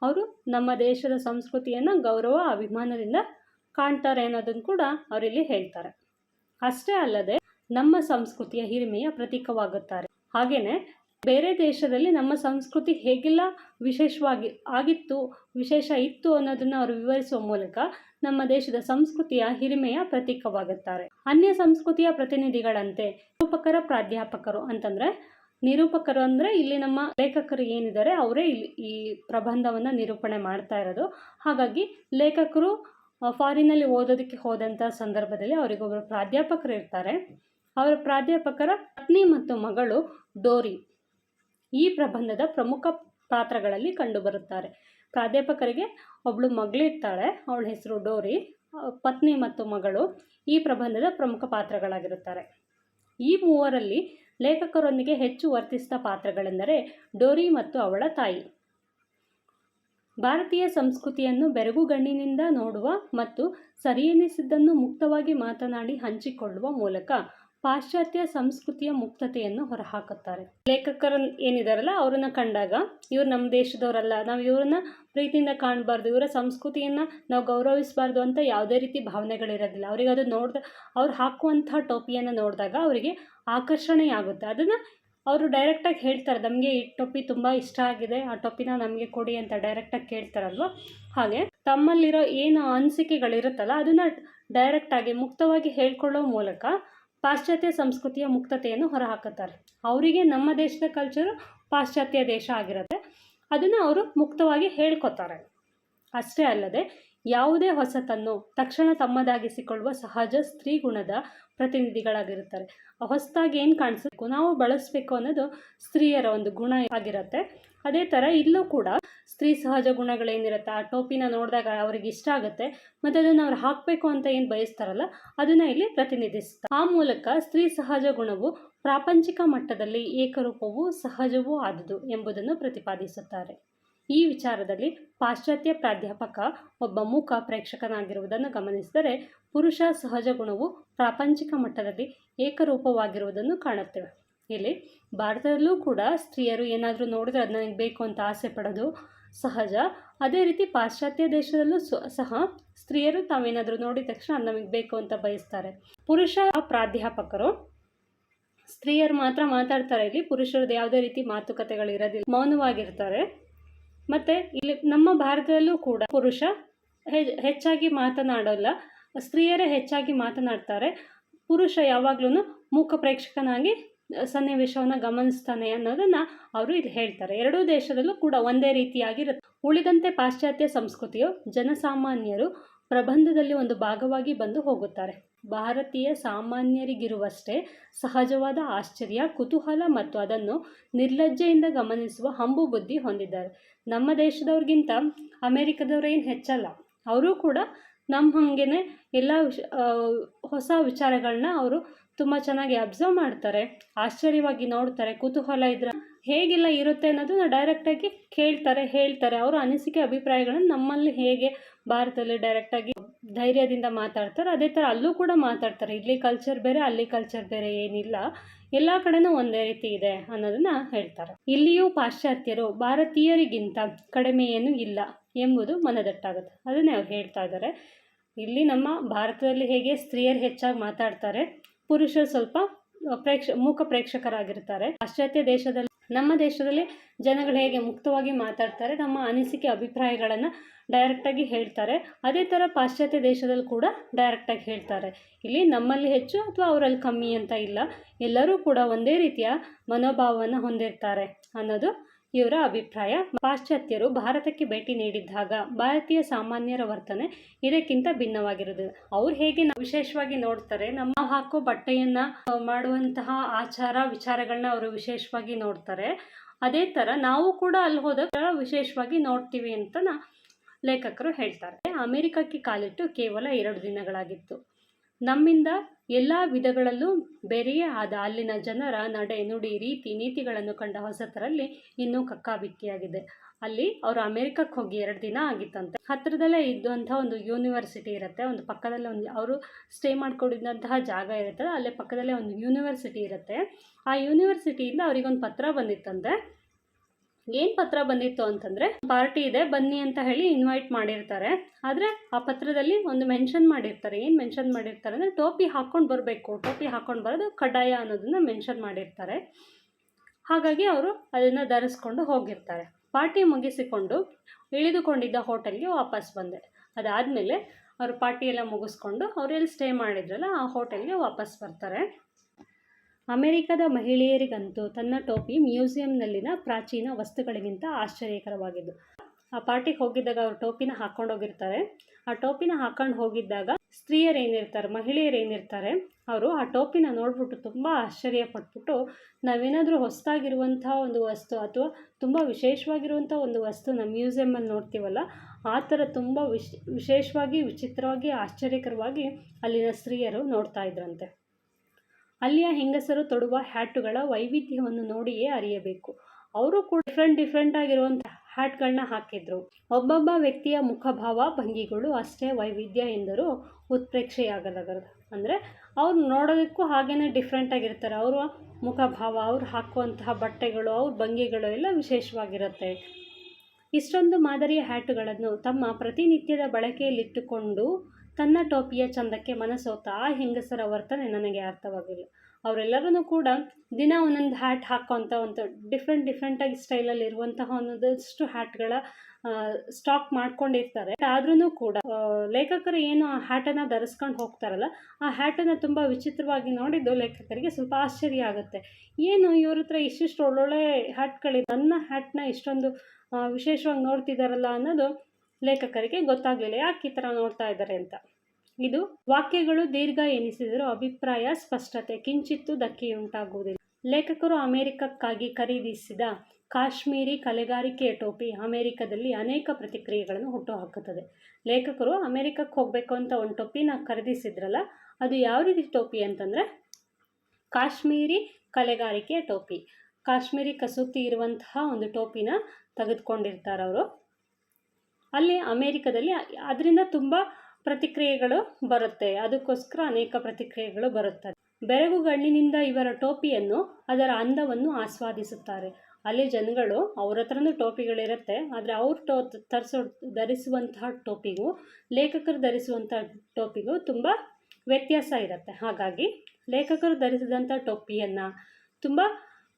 ಅವರು ನಮ್ಮ ದೇಶದ ಸಂಸ್ಕೃತಿಯನ್ನು ಗೌರವ, ಅಭಿಮಾನದಿಂದ ಕಾಣ್ತಾರೆ ಅನ್ನೋದನ್ನು ಕೂಡ ಅವರಿಲ್ಲಿ ಹೇಳ್ತಾರೆ. ಅಷ್ಟೇ ಅಲ್ಲದೆ ನಮ್ಮ ಸಂಸ್ಕೃತಿಯ ಹಿರಿಮೆಯ ಪ್ರತೀಕವಾಗುತ್ತಾರೆ. ಹಾಗೆಯೇ ಬೇರೆ ದೇಶದಲ್ಲಿ ನಮ್ಮ ಸಂಸ್ಕೃತಿ ಹೇಗೆಲ್ಲ ವಿಶೇಷವಾಗಿ ಆಗಿತ್ತು, ವಿಶೇಷ ಇತ್ತು ಅನ್ನೋದನ್ನು ಅವರು ವಿವರಿಸುವ ಮೂಲಕ ನಮ್ಮ ದೇಶದ ಸಂಸ್ಕೃತಿಯ ಹಿರಿಮೆಯ ಪ್ರತೀಕವಾಗುತ್ತಾರೆ. ಅನ್ಯ ಸಂಸ್ಕೃತಿಯ ಪ್ರತಿನಿಧಿಗಳಂತೆ ನಿರೂಪಕರ ಪ್ರಾಧ್ಯಾಪಕರು ಅಂತಂದರೆ, ನಿರೂಪಕರು ಅಂದರೆ ಇಲ್ಲಿ ನಮ್ಮ ಲೇಖಕರು ಏನಿದ್ದಾರೆ ಅವರೇ ಇಲ್ಲಿ ಈ ಪ್ರಬಂಧವನ್ನು ನಿರೂಪಣೆ ಮಾಡ್ತಾ ಇರೋದು. ಹಾಗಾಗಿ ಲೇಖಕರು ಫಾರಿನಲ್ಲಿ ಓದೋದಕ್ಕೆ ಹೋದಂಥ ಸಂದರ್ಭದಲ್ಲಿ ಅವರಿಗೊಬ್ಬರು ಪ್ರಾಧ್ಯಾಪಕರು ಇರ್ತಾರೆ. ಅವರ ಪ್ರಾಧ್ಯಾಪಕರ ಪತ್ನಿ ಮತ್ತು ಮಗಳು ಡೋರಿ. ಈ ಪ್ರಬಂಧದ ಪ್ರಮುಖ ಪಾತ್ರಗಳಲ್ಲಿ ಕಂಡುಬರುತ್ತಾರೆ. ಪ್ರಾಧ್ಯಾಪಕರಿಗೆ ಒಬ್ಬಳು ಮಗಳಿರ್ತಾಳೆ, ಅವಳ ಹೆಸರು ಡೋರಿ, ಪತ್ನಿ ಮತ್ತು ಮಗಳು ಈ ಪ್ರಬಂಧದ ಪ್ರಮುಖ ಪಾತ್ರಗಳಾಗಿರುತ್ತಾರೆ. ಈ ಮೂವರಲ್ಲಿ ಲೇಖಕರೊಂದಿಗೆ ಹೆಚ್ಚು ವರ್ತಿಸಿದ ಪಾತ್ರಗಳೆಂದರೆ ಡೋರಿ ಮತ್ತು ಅವಳ ತಾಯಿ. ಭಾರತೀಯ ಸಂಸ್ಕೃತಿಯನ್ನು ಬೆರಗುಗಣ್ಣಿನಿಂದ ನೋಡುವ ಮತ್ತು ಸರಿಯೆನಿಸಿದ್ದನ್ನು ಮುಕ್ತವಾಗಿ ಮಾತನಾಡಿ ಹಂಚಿಕೊಳ್ಳುವ ಮೂಲಕ ಪಾಶ್ಚಾತ್ಯ ಸಂಸ್ಕೃತಿಯ ಮುಕ್ತತೆಯನ್ನು ಹೊರಹಾಕುತ್ತಾರೆ. ಲೇಖಕರು ಏನಿದಾರಲ್ಲ, ಅವ್ರನ್ನ ಕಂಡಾಗ ಇವ್ರು ನಮ್ಮ ದೇಶದವರಲ್ಲ, ನಾವು ಇವ್ರನ್ನ ಪ್ರೀತಿಯಿಂದ ಕಾಣಬಾರ್ದು, ಇವರ ಸಂಸ್ಕೃತಿಯನ್ನು ನಾವು ಗೌರವಿಸಬಾರ್ದು ಅಂತ ಯಾವುದೇ ರೀತಿ ಭಾವನೆಗಳಿರೋದಿಲ್ಲ. ಅವ್ರಿಗೆ ಅದು ನೋಡ್ದ, ಅವ್ರು ಹಾಕುವಂಥ ಟೋಪಿಯನ್ನು ನೋಡಿದಾಗ ಅವರಿಗೆ ಆಕರ್ಷಣೆ ಆಗುತ್ತೆ ಅದನ್ನು ಅವರು ಡೈರೆಕ್ಟಾಗಿ ಹೇಳ್ತಾರೆ, ನಮಗೆ ಈ ಟೊಪ್ಪಿ ತುಂಬ ಇಷ್ಟ ಆಗಿದೆ, ಆ ಟೊಪ್ಪಿನ ನಮಗೆ ಕೊಡಿ ಅಂತ ಡೈರೆಕ್ಟಾಗಿ ಕೇಳ್ತಾರಲ್ವ? ಹಾಗೆ ತಮ್ಮಲ್ಲಿರೋ ಏನು ಅನಿಸಿಕೆಗಳಿರುತ್ತಲ್ಲ, ಅದನ್ನು ಡೈರೆಕ್ಟಾಗಿ ಮುಕ್ತವಾಗಿ ಹೇಳ್ಕೊಳ್ಳೋ ಮೂಲಕ ಪಾಶ್ಚಾತ್ಯ ಸಂಸ್ಕೃತಿಯ ಮುಕ್ತತೆಯನ್ನು ಹೊರಹಾಕುತ್ತಾರೆ. ಅವರಿಗೆ ನಮ್ಮ ದೇಶದ ಕಲ್ಚರು ಪಾಶ್ಚಾತ್ಯ ದೇಶ ಆಗಿರುತ್ತೆ. ಅದನ್ನು ಅವರು ಮುಕ್ತವಾಗಿ ಹೇಳ್ಕೊತಾರೆ. ಅಷ್ಟೇ ಅಲ್ಲದೆ ಯಾವುದೇ ಹೊಸತನ್ನು ತಕ್ಷಣ ತಮ್ಮದಾಗಿಸಿಕೊಳ್ಳುವ ಸಹಜ ಸ್ತ್ರೀ ಗುಣದ ಪ್ರತಿನಿಧಿಗಳಾಗಿರುತ್ತಾರೆ. ಹೊಸದಾಗಿ ಏನು ಕಾಣಿಸ್ಬೇಕು? ನಾವು ಬಳಸಬೇಕು ಅನ್ನೋದು ಸ್ತ್ರೀಯರ ಒಂದು ಗುಣ ಆಗಿರುತ್ತೆ. ಅದೇ ಥರ ಇಲ್ಲೂ ಕೂಡ ಸ್ತ್ರೀ ಸಹಜ ಗುಣಗಳೇನಿರುತ್ತೆ ಆ ಟೋಪಿನ ನೋಡಿದಾಗ ಅವ್ರಿಗೆ ಇಷ್ಟ ಆಗುತ್ತೆ. ಮತ್ತು ಅದನ್ನು ಅವ್ರು ಹಾಕಬೇಕು ಅಂತ ಏನು ಬಯಸ್ತಾರಲ್ಲ, ಅದನ್ನು ಇಲ್ಲಿ ಪ್ರತಿನಿಧಿಸ್ತಾರೆ. ಆ ಮೂಲಕ ಸ್ತ್ರೀ ಸಹಜ ಗುಣವು ಪ್ರಾಪಂಚಿಕ ಮಟ್ಟದಲ್ಲಿ ಏಕರೂಪವೂ ಸಹಜವೂ ಆದುದು ಎಂಬುದನ್ನು ಪ್ರತಿಪಾದಿಸುತ್ತಾರೆ. ಈ ವಿಚಾರದಲ್ಲಿ ಪಾಶ್ಚಾತ್ಯ ಪ್ರಾಧ್ಯಾಪಕ ಒಬ್ಬ ಮೂಕ ಪ್ರೇಕ್ಷಕನಾಗಿರುವುದನ್ನು ಗಮನಿಸಿದರೆ ಪುರುಷ ಸಹಜ ಗುಣವು ಪ್ರಾಪಂಚಿಕ ಮಟ್ಟದಲ್ಲಿ ಏಕರೂಪವಾಗಿರುವುದನ್ನು ಕಾಣುತ್ತೇವೆ. ಇಲ್ಲಿ ಭಾರತದಲ್ಲೂ ಕೂಡ ಸ್ತ್ರೀಯರು ಏನಾದರೂ ನೋಡಿದ್ರೆ ಅದು ನನಗೆ ಬೇಕು ಅಂತ ಆಸೆ ಪಡೋದು ಸಹಜ. ಅದೇ ರೀತಿ ಪಾಶ್ಚಾತ್ಯ ದೇಶದಲ್ಲೂ ಸಹ ಸ್ತ್ರೀಯರು ತಾವೇನಾದರೂ ನೋಡಿದ ತಕ್ಷಣ ಅದು ನಮಗೆ ಬೇಕು ಅಂತ ಬಯಸ್ತಾರೆ. ಪುರುಷ ಪ್ರಾಧ್ಯಾಪಕರು ಸ್ತ್ರೀಯರು ಮಾತ್ರ ಮಾತಾಡ್ತಾರೆ. ಇಲ್ಲಿ ಪುರುಷರದ್ದು ಯಾವುದೇ ರೀತಿ ಮಾತುಕತೆಗಳು ಇರೋದಿಲ್ಲ ಮೌನವಾಗಿರ್ತಾರೆ. ಮತ್ತು ಇಲ್ಲಿ ನಮ್ಮ ಭಾರತದಲ್ಲೂ ಕೂಡ ಪುರುಷ ಹೆಚ್ಚಾಗಿ ಮಾತನಾಡಲ್ಲ, ಸ್ತ್ರೀಯರೇ ಹೆಚ್ಚಾಗಿ ಮಾತನಾಡ್ತಾರೆ. ಪುರುಷ ಯಾವಾಗ್ಲೂ ಮೂಕ ಪ್ರೇಕ್ಷಕನಾಗಿ ಸನ್ನಿವೇಶವನ್ನು ಗಮನಿಸ್ತಾನೆ ಅನ್ನೋದನ್ನು ಅವರು ಇಲ್ಲಿ ಹೇಳ್ತಾರೆ. ಎರಡೂ ದೇಶದಲ್ಲೂ ಕೂಡ ಒಂದೇ ರೀತಿಯಾಗಿರುತ್ತೆ. ಉಳಿದಂತೆ ಪಾಶ್ಚಾತ್ಯ ಸಂಸ್ಕೃತಿಯು ಜನಸಾಮಾನ್ಯರು ಪ್ರಬಂಧದಲ್ಲಿ ಒಂದು ಭಾಗವಾಗಿ ಬಂದು ಹೋಗುತ್ತಾರೆ. ಭಾರತೀಯ ಸಾಮಾನ್ಯರಿಗಿರುವಷ್ಟೇ ಸಹಜವಾದ ಆಶ್ಚರ್ಯ, ಕುತೂಹಲ ಮತ್ತು ಅದನ್ನು ನಿರ್ಲಜ್ಜೆಯಿಂದ ಗಮನಿಸುವ ಹಂಬು ಬುದ್ಧಿ ಹೊಂದಿದ್ದಾರೆ. ನಮ್ಮ ದೇಶದವ್ರಿಗಿಂತ ಅಮೇರಿಕದವ್ರೇನು ಹೆಚ್ಚಲ್ಲ. ಅವರು ಕೂಡ ನಮ್ಮ ಹಾಗೇನೆ ಎಲ್ಲ ಹೊಸ ವಿಚಾರಗಳನ್ನ ಅವರು ತುಂಬ ಚೆನ್ನಾಗಿ ಅಬ್ಸರ್ವ್ ಮಾಡ್ತಾರೆ, ಆಶ್ಚರ್ಯವಾಗಿ ನೋಡ್ತಾರೆ, ಕುತೂಹಲ ಇದ್ರ ಹೇಗೆಲ್ಲ ಇರುತ್ತೆ ಅನ್ನೋದನ್ನ ಡೈರೆಕ್ಟಾಗಿ ಕೇಳ್ತಾರೆ, ಹೇಳ್ತಾರೆ. ಅವರ ಅನಿಸಿಕೆ, ಅಭಿಪ್ರಾಯಗಳನ್ನು ನಮ್ಮಲ್ಲಿ ಹೇಗೆ ಭಾರತದಲ್ಲಿ ಡೈರೆಕ್ಟಾಗಿ ಧೈರ್ಯದಿಂದ ಮಾತಾಡ್ತಾರೆ. ಅದೇ ಥರ ಅಲ್ಲೂ ಕೂಡ ಮಾತಾಡ್ತಾರೆ. ಇಲ್ಲಿ ಕಲ್ಚರ್ ಬೇರೆ, ಅಲ್ಲಿ ಕಲ್ಚರ್ ಬೇರೆ ಏನಿಲ್ಲ. ಎಲ್ಲ ಕಡೆನೂ ಒಂದೇ ರೀತಿ ಇದೆ ಅನ್ನೋದನ್ನ ಹೇಳ್ತಾರೆ. ಇಲ್ಲಿಯೂ ಪಾಶ್ಚಾತ್ಯರು ಭಾರತೀಯರಿಗಿಂತ ಕಡಿಮೆ ಏನು ಇಲ್ಲ ಎಂಬುದು ಮನದಟ್ಟಾಗುತ್ತೆ. ಅದನ್ನೇ ಅವ್ರು ಹೇಳ್ತಾ ಇದ್ದಾರೆ. ಇಲ್ಲಿ ನಮ್ಮ ಭಾರತದಲ್ಲಿ ಹೇಗೆ ಸ್ತ್ರೀಯರು ಹೆಚ್ಚಾಗಿ ಮಾತಾಡ್ತಾರೆ, ಪುರುಷರು ಸ್ವಲ್ಪ ಪ್ರೇಕ್ಷ, ಮೂಕ ಪ್ರೇಕ್ಷಕರಾಗಿರ್ತಾರೆ. ಪಾಶ್ಚಾತ್ಯ ದೇಶದಲ್ಲಿ, ನಮ್ಮ ದೇಶದಲ್ಲಿ ಜನಗಳು ಹೇಗೆ ಮುಕ್ತವಾಗಿ ಮಾತಾಡ್ತಾರೆ, ನಮ್ಮ ಅನಿಸಿಕೆ, ಅಭಿಪ್ರಾಯಗಳನ್ನು ಡೈರೆಕ್ಟಾಗಿ ಹೇಳ್ತಾರೆ. ಅದೇ ಥರ ಪಾಶ್ಚಾತ್ಯ ದೇಶದಲ್ಲಿ ಕೂಡ ಡೈರೆಕ್ಟಾಗಿ ಹೇಳ್ತಾರೆ. ಇಲ್ಲಿ ನಮ್ಮಲ್ಲಿ ಹೆಚ್ಚು ಅಥವಾ ಅವರಲ್ಲಿ ಕಮ್ಮಿ ಅಂತ ಇಲ್ಲ. ಎಲ್ಲರೂ ಕೂಡ ಒಂದೇ ರೀತಿಯ ಮನೋಭಾವವನ್ನು ಹೊಂದಿರ್ತಾರೆ ಅನ್ನೋದು ಇವರ ಅಭಿಪ್ರಾಯ. ಪಾಶ್ಚಾತ್ಯರು ಭಾರತಕ್ಕೆ ಭೇಟಿ ನೀಡಿದ್ದಾಗ ಭಾರತೀಯ ಸಾಮಾನ್ಯರ ವರ್ತನೆ ಇದಕ್ಕಿಂತ ಭಿನ್ನವಾಗಿರುತ್ತದೆ ಅವ್ರು ಹೇಗೆ ವಿಶೇಷವಾಗಿ ನೋಡ್ತಾರೆ, ನಮ್ಮ ಹಾಕೋ ಬಟ್ಟೆಯನ್ನ ಮಾಡುವಂತಹ ಆಚಾರ ವಿಚಾರಗಳನ್ನ ಅವರು ವಿಶೇಷವಾಗಿ ನೋಡ್ತಾರೆ. ಅದೇ ಥರ ನಾವು ಕೂಡ ಅಲ್ಲಿ ಹೋದಾಗ ವಿಶೇಷವಾಗಿ ನೋಡ್ತೀವಿ ಅಂತ ಲೇಖಕರು ಹೇಳ್ತಾರೆ. ಅಮೆರಿಕಕ್ಕೆ ಕಾಲಿಟ್ಟು ಕೇವಲ ಎರಡು ದಿನಗಳಾಗಿತ್ತು. ನಮ್ಮಿಂದ ಎಲ್ಲ ವಿಧಗಳಲ್ಲೂ ಬೇರೆಯೇ ಆದ ಅಲ್ಲಿನ ಜನರ ನಡೆ ನುಡಿ ರೀತಿ ನೀತಿಗಳನ್ನು ಕಂಡ ಹೊಸತರಲ್ಲಿ ಇನ್ನೂ ಕಕ್ಕಾಬಿಕ್ಕಿಯಾಗಿದೆ. ಅಲ್ಲಿ ಅವರು ಅಮೆರಿಕಕ್ಕೆ ಹೋಗಿ ಎರಡು ದಿನ ಆಗಿತ್ತಂತೆ. ಹತ್ತಿರದಲ್ಲೇ ಇದ್ದಂಥ ಒಂದು ಯೂನಿವರ್ಸಿಟಿ ಇರುತ್ತೆ, ಒಂದು ಪಕ್ಕದಲ್ಲೇ ಒಂದು ಅವರು ಸ್ಟೇ ಮಾಡ್ಕೊಂಡಿದ್ದಂತಹ ಜಾಗ ಇರುತ್ತೆ, ಅಲ್ಲೇ ಪಕ್ಕದಲ್ಲೇ ಒಂದು ಯೂನಿವರ್ಸಿಟಿ ಇರುತ್ತೆ. ಆ ಯೂನಿವರ್ಸಿಟಿಯಿಂದ ಅವರಿಗೊಂದು ಪತ್ರ ಬಂದಿತ್ತಂತೆ. ಏನು ಪತ್ರ ಬಂದಿತ್ತು ಅಂತಂದರೆ, ಪಾರ್ಟಿ ಇದೆ, ಬನ್ನಿ ಅಂತ ಹೇಳಿ ಇನ್ವೈಟ್ ಮಾಡಿರ್ತಾರೆ. ಆದರೆ ಆ ಪತ್ರದಲ್ಲಿ ಒಂದು ಮೆನ್ಷನ್ ಮಾಡಿರ್ತಾರೆ. ಏನು ಮೆನ್ಷನ್ ಮಾಡಿರ್ತಾರೆ ಅಂದರೆ, ಟೋಪಿ ಹಾಕ್ಕೊಂಡು ಬರಬೇಕು. ಟೋಪಿ ಹಾಕ್ಕೊಂಡು ಬರೋದು ಕಡ್ಡಾಯ ಅನ್ನೋದನ್ನ ಮೆನ್ಷನ್ ಮಾಡಿರ್ತಾರೆ. ಹಾಗಾಗಿ ಅವರು ಅದನ್ನು ಧರಿಸ್ಕೊಂಡು ಹೋಗಿರ್ತಾರೆ. ಪಾರ್ಟಿ ಮುಗಿಸಿಕೊಂಡು ಇಳಿದುಕೊಂಡಿದ್ದ ಹೋಟೆಲ್ಗೆ ವಾಪಸ್ ಬಂದೆ. ಅದಾದಮೇಲೆ ಅವರು ಪಾರ್ಟಿ ಎಲ್ಲ ಮುಗಿಸ್ಕೊಂಡು ಅವರೆಲ್ಲಿ ಸ್ಟೇ ಮಾಡಿದ್ರಲ್ಲ, ಆ ಹೋಟೆಲ್ಗೆ ವಾಪಸ್ ಬರ್ತಾರೆ. ಅಮೆರಿಕದ ಮಹಿಳೆಯರಿಗಂತೂ ತನ್ನ ಟೋಪಿ ಮ್ಯೂಸಿಯಂನಲ್ಲಿನ ಪ್ರಾಚೀನ ವಸ್ತುಗಳಿಗಿಂತ ಆಶ್ಚರ್ಯಕರವಾಗಿದ್ದು. ಆ ಪಾರ್ಟಿಗೆ ಹೋಗಿದ್ದಾಗ ಅವ್ರು ಟೋಪಿನ ಹಾಕ್ಕೊಂಡು ಹೋಗಿರ್ತಾರೆ. ಆ ಟೋಪಿನ ಹಾಕೊಂಡು ಹೋಗಿದ್ದಾಗ ಸ್ತ್ರೀಯರು ಏನಿರ್ತಾರೆ, ಮಹಿಳೆಯರು ಏನಿರ್ತಾರೆ, ಅವರು ಆ ಟೋಪಿನ ನೋಡ್ಬಿಟ್ಟು ತುಂಬ ಆಶ್ಚರ್ಯ ಪಟ್ಬಿಟ್ಟು ನಾವೇನಾದರೂ ಹೊಸದಾಗಿರುವಂಥ ಒಂದು ವಸ್ತು ಅಥವಾ ತುಂಬ ವಿಶೇಷವಾಗಿರುವಂಥ ಒಂದು ವಸ್ತುನ ಮ್ಯೂಸಿಯಮಲ್ಲಿ ನೋಡ್ತೀವಲ್ಲ, ಆ ಥರ ತುಂಬ ವಿಶ್, ವಿಶೇಷವಾಗಿ, ವಿಚಿತ್ರವಾಗಿ, ಆಶ್ಚರ್ಯಕರವಾಗಿ ಅಲ್ಲಿನ ಸ್ತ್ರೀಯರು ನೋಡ್ತಾ ಇದ್ರಂತೆ. ಅಲ್ಲಿಯ ಹೆಂಗಸರು ತೊಡುವ ಹ್ಯಾಟುಗಳ ವೈವಿಧ್ಯವನ್ನು ನೋಡಿಯೇ ಅರಿಯಬೇಕು. ಅವರು ಕೂಡ ಡಿಫ್ರೆಂಟ್ ಡಿಫ್ರೆಂಟ್ ಆಗಿರುವಂಥ ಹ್ಯಾಟ್ಗಳನ್ನ ಹಾಕಿದ್ರು. ಒಬ್ಬೊಬ್ಬ ವ್ಯಕ್ತಿಯ ಮುಖಭಾವ, ಭಂಗಿಗಳು ಅಷ್ಟೇ ವೈವಿಧ್ಯ ಎಂದರು ಉತ್ಪ್ರೇಕ್ಷೆಯಾಗಲಾಗದು ಅಂದರೆ ಅವ್ರು ನೋಡೋದಕ್ಕೂ ಹಾಗೇ ಡಿಫ್ರೆಂಟ್ ಆಗಿರ್ತಾರೆ. ಅವರ ಮುಖಭಾವ, ಅವ್ರು ಹಾಕುವಂತಹ ಬಟ್ಟೆಗಳು, ಅವ್ರ ಭಂಗಿಗಳು ಎಲ್ಲ ವಿಶೇಷವಾಗಿರುತ್ತೆ. ಇಷ್ಟೊಂದು ಮಾದರಿಯ ಹ್ಯಾಟುಗಳನ್ನು ತಮ್ಮ ಪ್ರತಿನಿತ್ಯದ ಬಳಕೆಯಲ್ಲಿಟ್ಟುಕೊಂಡು ತನ್ನ ಟೋಪಿಯ ಚಂದಕ್ಕೆ ಮನಸೋತ ಆ ಹೆಂಗಸರ ವರ್ತನೆ ನನಗೆ ಅರ್ಥವಾಗಿಲ್ಲ ಅವರೆಲ್ಲರೂ ಕೂಡ ದಿನ ಒಂದೊಂದು ಹ್ಯಾಟ್ ಹಾಕೋಂಥ ಒಂದು ಡಿಫ್ರೆಂಟ್ ಡಿಫ್ರೆಂಟಾಗಿ ಸ್ಟೈಲಲ್ಲಿ ಇರುವಂತಹ ಒಂದಷ್ಟು ಹ್ಯಾಟ್ಗಳ ಸ್ಟಾಕ್ ಮಾಡ್ಕೊಂಡಿರ್ತಾರೆ. ಆದ್ರೂ ಕೂಡ ಲೇಖಕರು ಏನು ಆ ಹ್ಯಾಟನ್ನು ಧರಿಸ್ಕೊಂಡು ಹೋಗ್ತಾರಲ್ಲ, ಆ ಹ್ಯಾಟನ್ನು ತುಂಬ ವಿಚಿತ್ರವಾಗಿ ನೋಡಿದ್ದು ಲೇಖಕರಿಗೆ ಸ್ವಲ್ಪ ಆಶ್ಚರ್ಯ ಆಗುತ್ತೆ. ಏನು ಇವ್ರ ಹತ್ರ ಇಷ್ಟಿಷ್ಟು ಒಳ್ಳೊಳ್ಳೆ ಹ್ಯಾಟ್ಗಳಿದೆ ನನ್ನ ಹ್ಯಾಟ್ನ ಇಷ್ಟೊಂದು ವಿಶೇಷವಾಗಿ ನೋಡ್ತಿದ್ದಾರಲ್ಲ ಅನ್ನೋದು ಲೇಖಕರಿಗೆ ಗೊತ್ತಾಗಲಿಲ್ಲ ಯಾಕೆ ಈ ಥರ ನೋಡ್ತಾ ಇದ್ದಾರೆ ಅಂತ. ಇದು ವಾಕ್ಯಗಳು ದೀರ್ಘ ಎನಿಸಿದರೂ ಅಭಿಪ್ರಾಯ ಸ್ಪಷ್ಟತೆ ಕಿಂಚಿತ್ತು ಧಕ್ಕೆಯುಂಟಾಗುವುದಿಲ್ಲ. ಲೇಖಕರು ಅಮೆರಿಕಕ್ಕಾಗಿ ಖರೀದಿಸಿದ ಕಾಶ್ಮೀರಿ ಕಲೆಗಾರಿಕೆಯ ಟೋಪಿ ಅಮೆರಿಕದಲ್ಲಿ ಅನೇಕ ಪ್ರತಿಕ್ರಿಯೆಗಳನ್ನು ಹುಟ್ಟುಹಾಕುತ್ತದೆ. ಲೇಖಕರು ಅಮೆರಿಕಕ್ಕೆ ಹೋಗಬೇಕು ಅಂತ ಒಂದು ಟೋಪಿನ ಖರೀದಿಸಿದ್ರಲ್ಲ, ಅದು ಯಾವ ರೀತಿ ಟೋಪಿ ಅಂತಂದರೆ, ಕಾಶ್ಮೀರಿ ಕಲೆಗಾರಿಕೆಯ ಟೋಪಿ. ಕಾಶ್ಮೀರಿ ಕಸೂತಿ ಇರುವಂತಹ ಒಂದು ಟೋಪಿನ ತೆಗೆದುಕೊಂಡಿರ್ತಾರೆ ಅವರು ಅಲ್ಲಿ ಅಮೇರಿಕದಲ್ಲಿ ಅದರಿಂದ ತುಂಬ ಪ್ರತಿಕ್ರಿಯೆಗಳು ಬರುತ್ತೆ. ಅದಕ್ಕೋಸ್ಕರ ಅನೇಕ ಪ್ರತಿಕ್ರಿಯೆಗಳು ಬರುತ್ತದೆ ಬೆರಗುಗಣ್ಣಿನಿಂದ ಇವರ ಟೋಪಿಯನ್ನು ಅದರ ಅಂದವನ್ನು ಆಸ್ವಾದಿಸುತ್ತಾರೆ. ಅಲ್ಲಿ ಜನಗಳು ಅವ್ರ ಹತ್ರನೂ ಟೋಪಿಗಳಿರುತ್ತೆ. ಆದರೆ ಅವ್ರು ಟೋ ತರಿಸೋ ಧರಿಸುವಂತಹ ಟೋಪಿಗೂ, ಲೇಖಕರು ಧರಿಸುವಂಥ ಟೋಪಿಗೂ ತುಂಬ ವ್ಯತ್ಯಾಸ ಇರುತ್ತೆ. ಹಾಗಾಗಿ ಲೇಖಕರು ಧರಿಸಿದಂಥ ಟೋಪಿಯನ್ನು ತುಂಬ